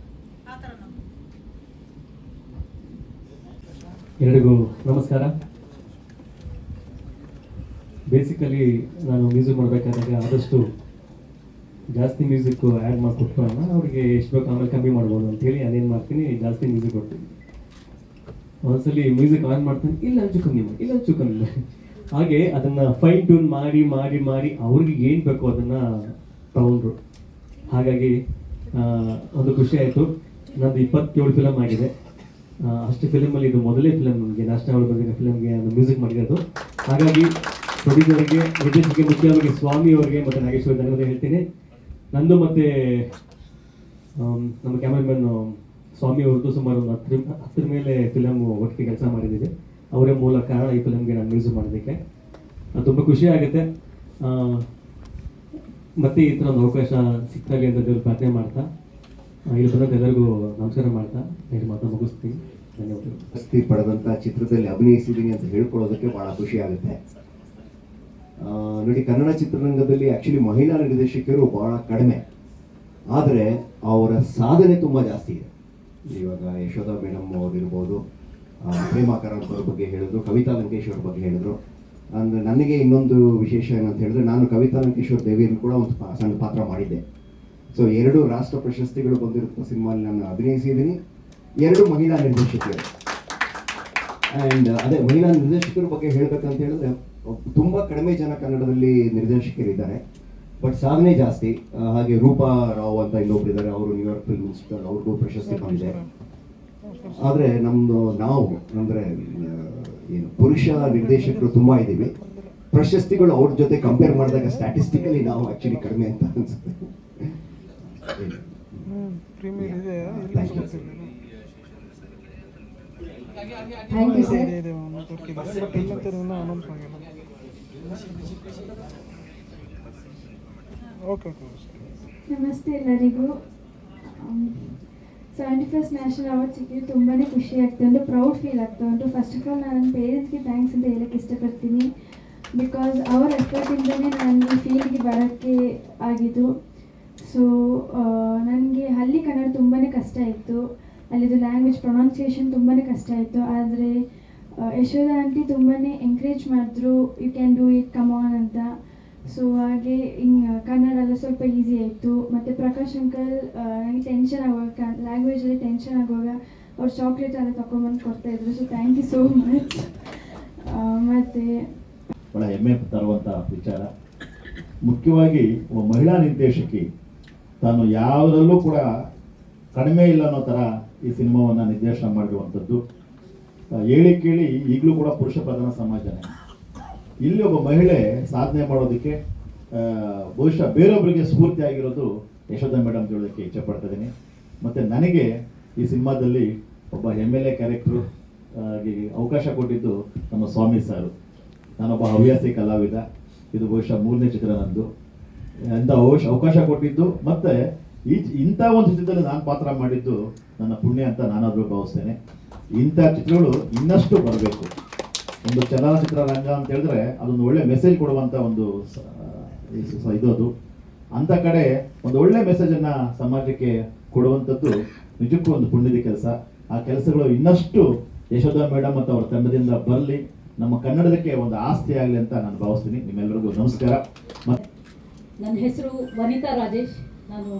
ಆ ಥರ ನಮ್ದು. ಎಲ್ಲರಿಗೂ ನಮಸ್ಕಾರ. ಬೇಸಿಕಲಿ ನಾನು ಮ್ಯೂಸಿಕ್ ಮಾಡಬೇಕಾದಾಗ ಆದಷ್ಟು ಜಾಸ್ತಿ ಮ್ಯೂಸಿಕ್ ಆ್ಯಡ್ ಮಾಡಿ ಅವರಿಗೆ ಎಷ್ಟು ಬೇಕು ಆಮೇಲೆ ಕಮ್ಮಿ ಮಾಡ್ಬೋದು ಅಂತೇಳಿ ನಾನೇನು ಮಾಡ್ತೀನಿ, ಜಾಸ್ತಿ ಮ್ಯೂಸಿಕ್ ಕೊಡ್ತೀನಿ. ಒಂದ್ಸಲಿ ಮ್ಯೂಸಿಕ್ ಆನ್ ಮಾಡ್ತೀನಿ, ಇಲ್ಲ ಅಂಚು ಕಮ್ಮಿ ಇಲ್ಲ ಅಂಚು ಕಮ್ಮಿ ಹಾಗೆ ಅದನ್ನು ಫೈನ್ ಟ್ಯೂನ್ ಮಾಡಿ ಮಾಡಿ ಮಾಡಿ ಅವ್ರಿಗೆ ಏನು ಬೇಕೋ ಅದನ್ನು ತಗೊಂಡ್ರು. ಹಾಗಾಗಿ ಒಂದು ಖುಷಿ ಆಯಿತು. ನಂದು ಇಪ್ಪತ್ತೇಳು ಫಿಲಮ್ ಆಗಿದೆ. ಅಷ್ಟು ಫಿಲಮಲ್ಲಿ ಇದು ಮೊದಲೇ ಫಿಲಮ್ ನಮಗೆ ನ್ಯಾಷನಲ್ ಬಂದಿರೋ ಫಿಲಮ್ಗೆ ಅದು ಮ್ಯೂಸಿಕ್ ಮಾಡಿರೋದು. ಹಾಗಾಗಿ ಪ್ರೊಡ್ಯೂಸರ್ಗೆ ನಿರ್ದೇಶಕ ಮುಖ್ಯವಾಗಿ ಸ್ವಾಮಿ ಅವರಿಗೆ ಮತ್ತು ನಾಗೇಶ್ವರ ಧನ್ಯವಾದ ಹೇಳ್ತೀನಿ ನಂದು ಮತ್ತು ನಮ್ಮ ಕ್ಯಾಮ್ರಾಮನ್ ಸ್ವಾಮಿ ಅವ್ರದ್ದು ಸುಮಾರು ಒಂದು ಹತ್ತರ ಹತ್ತರ ಮೇಲೆ ಫಿಲಮ್ ಒಟ್ಟಿಗೆ ಕೆಲಸ ಮಾಡಿದ್ದೀವಿ ಅವರೇ ಮೂಲ ಕಾರಣ ಈ ಫಿಲಮ್ಗೆ ನಾನು ಮ್ಯೂಸ್ ಮಾಡೋದಕ್ಕೆ ತುಂಬ ಖುಷಿ ಆಗುತ್ತೆ ಮತ್ತೆ ಈ ಥರ ಒಂದು ಅವಕಾಶ ಸಿಕ್ಕಾಗಲಿ ಅಂತ ದೇವ್ರು ಪ್ರಾರ್ಥನೆ ಮಾಡ್ತಾ ಇಲ್ಲಿ ಬಂದಂತ ಎಲ್ಲರಿಗೂ ನಮಸ್ಕಾರ ಮಾಡ್ತಾ ಇಲ್ಲಿ ಮಾತು ಮುಗಿಸ್ತೀನಿ ಧನ್ಯವಾದಗಳು ಪ್ರಶಸ್ತಿ ಪಡೆದಂಥ ಚಿತ್ರದಲ್ಲಿ ಅಭಿನಯಿಸಿದ್ದೀನಿ ಅಂತ ಹೇಳ್ಕೊಳ್ಳೋದಕ್ಕೆ ಭಾಳ ಖುಷಿ ಆಗುತ್ತೆ ನೋಡಿ ಕನ್ನಡ ಚಿತ್ರರಂಗದಲ್ಲಿ ಆಕ್ಚುಲಿ ಮಹಿಳಾ ನಿರ್ದೇಶಕರು ಬಹಳ ಕಡಿಮೆ. ಆದರೆ ಅವರ ಸಾಧನೆ ತುಂಬ ಜಾಸ್ತಿ ಇದೆ. ಇವಾಗ ಯಶೋಧ ಮೇಡಮ್ ಅವರಿರ್ಬೋದು ಪ್ರೇಮಾ ಅವ್ರ ಬಗ್ಗೆ ಹೇಳಿದ್ರು, ಕವಿತಾ ಲಂಕೇಶ್ ಅವ್ರ ಬಗ್ಗೆ ಹೇಳಿದ್ರು. ಅಂದ್ರೆ ನನಗೆ ಇನ್ನೊಂದು ವಿಶೇಷ ಏನಂತ ಹೇಳಿದ್ರೆ, ನಾನು ಕವಿತಾ ಲಂಕೇಶ್ವರ ದೇವಿಯನ್ನು ಕೂಡ ಒಂದು ಸಣ್ಣ ಪಾತ್ರ ಮಾಡಿದ್ದೆ. ಸೊ ಎರಡು ರಾಷ್ಟ್ರ ಪ್ರಶಸ್ತಿಗಳು ಬಂದಿರುವ ಸಿನಿಮಾಲಿ ನಾನು ಅಭಿನಯಿಸಿದ್ದೀನಿ. ಎರಡು ಮಹಿಳಾ ನಿರ್ದೇಶಕರು. ಆ್ಯಂಡ್ ಅದೇ ಮಹಿಳಾ ನಿರ್ದೇಶಕರ ಬಗ್ಗೆ ಹೇಳ್ಬೇಕಂತ ಹೇಳಿದ್ರೆ ತುಂಬ ಕಡಿಮೆ ಜನ ಕನ್ನಡದಲ್ಲಿ ನಿರ್ದೇಶಕರಿದ್ದಾರೆ ಬಟ್ ಸಾಧನೆ ಜಾಸ್ತಿ. ಹಾಗೆ ರೂಪಾ ರಾವ್ ಅಂತ ಇನ್ನೊಬ್ರು ಇದ್ದಾರೆ ಅವರು ನ್ಯೂಯಾರ್ಕ್ ಫಿಲ್ಮ್ ಇನ್ಸ್ಟಿಟ್ಯೂಟ್ ಅವ್ರಿಗೂ ಪ್ರಶಸ್ತಿ ಬಂದಿದೆ. ಆದರೆ ನಮ್ಮದು ನಾವು ಅಂದರೆ ಏನು ಪುರುಷ ನಿರ್ದೇಶಕರು ತುಂಬ ಇದ್ದೀವಿ. ಪ್ರಶಸ್ತಿಗಳು ಅವ್ರ ಜೊತೆ ಕಂಪೇರ್ ಮಾಡಿದಾಗ ಸ್ಟ್ಯಾಟಿಸ್ಟಿಕಲಿ ನಾವು ಆ್ಯಕ್ಚುಲಿ ಕಡಿಮೆ ಅಂತ ಅನ್ಸುತ್ತೆ. Thank you thank you sir ನಮಸ್ತೆ ಎಲ್ಲರಿಗೂ. ಸೆವೆಂಟಿ ಫಸ್ಟ್ ನ್ಯಾಷನಲ್ ಅವಾರ್ಡ್ ಸಿಕ್ಕಿದ್ರೆ ತುಂಬಾ ಖುಷಿ ಆಗ್ತಾ ಉಂಟು ಪ್ರೌಡ್ ಫೀಲ್ ಆಗ್ತಾ ಉಂಟು. ಫಸ್ಟ್ ಆಫ್ ಆಲ್ ನಾನು ನನ್ನ ಪೇರೆಂಟ್ಸ್ಗೆ ಥ್ಯಾಂಕ್ಸ್ ಅಂತ ಹೇಳಕ್ಕೆ ಇಷ್ಟಪಡ್ತೀನಿ. ಬಿಕಾಸ್ ಅವರ ಎಫರ್ಟಿಂದಲೇ ನಾನು ಈ ಫೀಲ್ಡ್ಗೆ ಬರೋಕ್ಕೆ ಆಗಿದ್ದು. ಸೊ ನನಗೆ ಹಳ್ಳಿ ಕನ್ನಡ ತುಂಬಾ ಕಷ್ಟ ಇತ್ತು. ಅಲ್ಲಿದು ಲ್ಯಾಂಗ್ವೇಜ್ ಪ್ರೊನೌನ್ಸಿಯೇಷನ್ ತುಂಬಾ ಕಷ್ಟ ಇತ್ತು. ಆದರೆ ಯಶೋಧ ಆಂಟಿ ತುಂಬಾ ಎಂಕರೇಜ್ ಮಾಡಿದ್ರು you can do it come on ಅಂತ. ಸೊ ಹಾಗೆ ಹಿಂಗೆ ಕನ್ನಡ ಎಲ್ಲ ಸ್ವಲ್ಪ ಈಸಿ ಆಯಿತು. ಮತ್ತು ಪ್ರಕಾಶ್ ಅಂಕಲ್ ನನಗೆ ಟೆನ್ಷನ್ ಆಗುವಾಗ ಲ್ಯಾಂಗ್ವೇಜಲ್ಲಿ ಟೆನ್ಷನ್ ಆಗುವಾಗ ಅವ್ರು ಚಾಕ್ಲೇಟ್ ಎಲ್ಲ ಕೊಡ್ತಾ ಇದ್ರು. So thank you so much ಮತ್ತು ಬಹಳ ಹೆಮ್ಮೆ ತರುವಂಥ ವಿಚಾರ. ಮುಖ್ಯವಾಗಿ ಒಬ್ಬ ಮಹಿಳಾ ನಿರ್ದೇಶಕಿ, ತಾನು ಯಾವುದರಲ್ಲೂ ಕೂಡ ಕಡಿಮೆ ಇಲ್ಲ ಅನ್ನೋ ಥರ ಈ ಸಿನಿಮಾವನ್ನು ನಿರ್ದೇಶನ ಮಾಡಿರುವಂಥದ್ದು. ಹೇಳಿ ಕೇಳಿ ಈಗಲೂ ಕೂಡ ಪುರುಷ ಪ್ರಧಾನ ಸಮಾಜನೇ. ಇಲ್ಲಿ ಒಬ್ಬ ಮಹಿಳೆ ಸಾಧನೆ ಮಾಡೋದಕ್ಕೆ ಬಹುಶಃ ಬೇರೊಬ್ಬರಿಗೆ ಸ್ಫೂರ್ತಿ ಆಗಿರೋದು ಯಶೋಧ ಮೇಡಮ್ ಹೇಳೋದಕ್ಕೆ ಇಚ್ಛೆ ಪಡ್ತಾ ಮತ್ತು ನನಗೆ ಈ ಸಿನಿಮಾದಲ್ಲಿ ಒಬ್ಬ ಎಂ ಎಲ್ ಎ ಕ್ಯಾರೆಕ್ಟ್ರು ಅವಕಾಶ ಕೊಟ್ಟಿದ್ದು ನಮ್ಮ ಸ್ವಾಮಿ ಸಾರು. ನಾನೊಬ್ಬ ಹವ್ಯಾಸಿ ಕಲಾವಿದ. ಇದು ಬಹುಶಃ ಮೂರನೇ ಚಿತ್ರ ನಂದು. ಅಂತ ಅವಕಾಶ ಕೊಟ್ಟಿದ್ದು. ಮತ್ತೆ ಈ ಇಂಥ ಒಂದು ಚಿತ್ರದಲ್ಲಿ ನಾನು ಪಾತ್ರ ಮಾಡಿದ್ದು ನನ್ನ ಪುಣ್ಯ ಅಂತ ನಾನಾದರೂ ಭಾವಿಸ್ತೇನೆ. ಇಂಥ ಚಿತ್ರಗಳು ಇನ್ನಷ್ಟು ಬರಬೇಕು. ಒಂದು ಚಲನಚಿತ್ರ ರಂಗ ಅಂತ ಹೇಳಿದ್ರೆ ಅದೊಂದು ಒಳ್ಳೆ ಮೆಸೇಜ್ ಕೊಡುವಂಥ ಒಂದು ಇದು ಅದು. ಅಂಥ ಕಡೆ ಒಂದು ಒಳ್ಳೆ ಮೆಸೇಜನ್ನು ಸಮಾಜಕ್ಕೆ ಕೊಡುವಂಥದ್ದು ನಿಜಕ್ಕೂ ಒಂದು ಪುಣ್ಯದ ಕೆಲಸ. ಆ ಕೆಲಸಗಳು ಇನ್ನಷ್ಟು ಯಶೋಧ ಮೇಡಮ್ ಮತ್ತು ಅವರ ತಂಡದಿಂದ ಬರಲಿ. ನಮ್ಮ ಕನ್ನಡದಕ್ಕೆ ಒಂದು ಆಸ್ತಿ ಆಗಲಿ ಅಂತ ನಾನು ಭಾವಿಸ್ತೀನಿ. ನಿಮ್ಮೆಲ್ಲರಿಗೂ ನಮಸ್ಕಾರ. ನನ್ನ ಹೆಸರು ವನಿತಾ ರಾಜೇಶ್. ನಾನು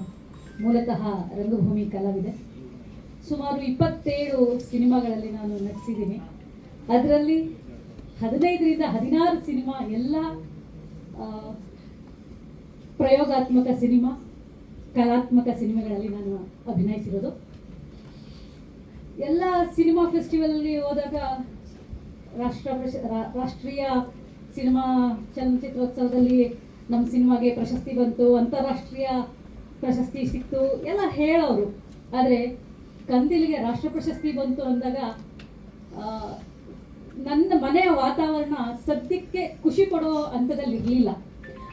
ಮೂಲತಃ ರಂಗಭೂಮಿ ಕಲಾವಿದೆ. ಸುಮಾರು ಇಪ್ಪತ್ತೇಳು ಸಿನಿಮಾಗಳಲ್ಲಿ ನಾನು ನಟಿಸಿದ್ದೀನಿ. ಅದರಲ್ಲಿ ಹದಿನೈದರಿಂದ ಹದಿನಾರು ಸಿನಿಮಾ ಎಲ್ಲ ಪ್ರಯೋಗಾತ್ಮಕ ಸಿನಿಮಾ, ಕಲಾತ್ಮಕ ಸಿನಿಮಾಗಳಲ್ಲಿ ನಾನು ಅಭಿನಯಿಸಿರೋದು. ಎಲ್ಲ ಸಿನಿಮಾ ಫೆಸ್ಟಿವಲಲ್ಲಿ ಹೋದಾಗ ರಾಷ್ಟ್ರ ರಾಷ್ಟ್ರೀಯ ಸಿನಿಮಾ ಚಲನಚಿತ್ರೋತ್ಸವದಲ್ಲಿ ನಮ್ಮ ಸಿನಿಮಾಗೆ ಪ್ರಶಸ್ತಿ ಬಂತು, ಅಂತಾರಾಷ್ಟ್ರೀಯ ಪ್ರಶಸ್ತಿ ಸಿಕ್ತು ಎಲ್ಲ ಹೇಳೋರು. ಆದರೆ ಕಂದಿಲಿಗೆ ರಾಷ್ಟ್ರ ಪ್ರಶಸ್ತಿ ಬಂತು ಅಂದಾಗ ನನ್ನ ಮನೆಯ ವಾತಾವರಣ ಸದ್ಯಕ್ಕೆ ಖುಷಿ ಪಡೋ ಹಂತದಲ್ಲಿ ಇರಲಿಲ್ಲ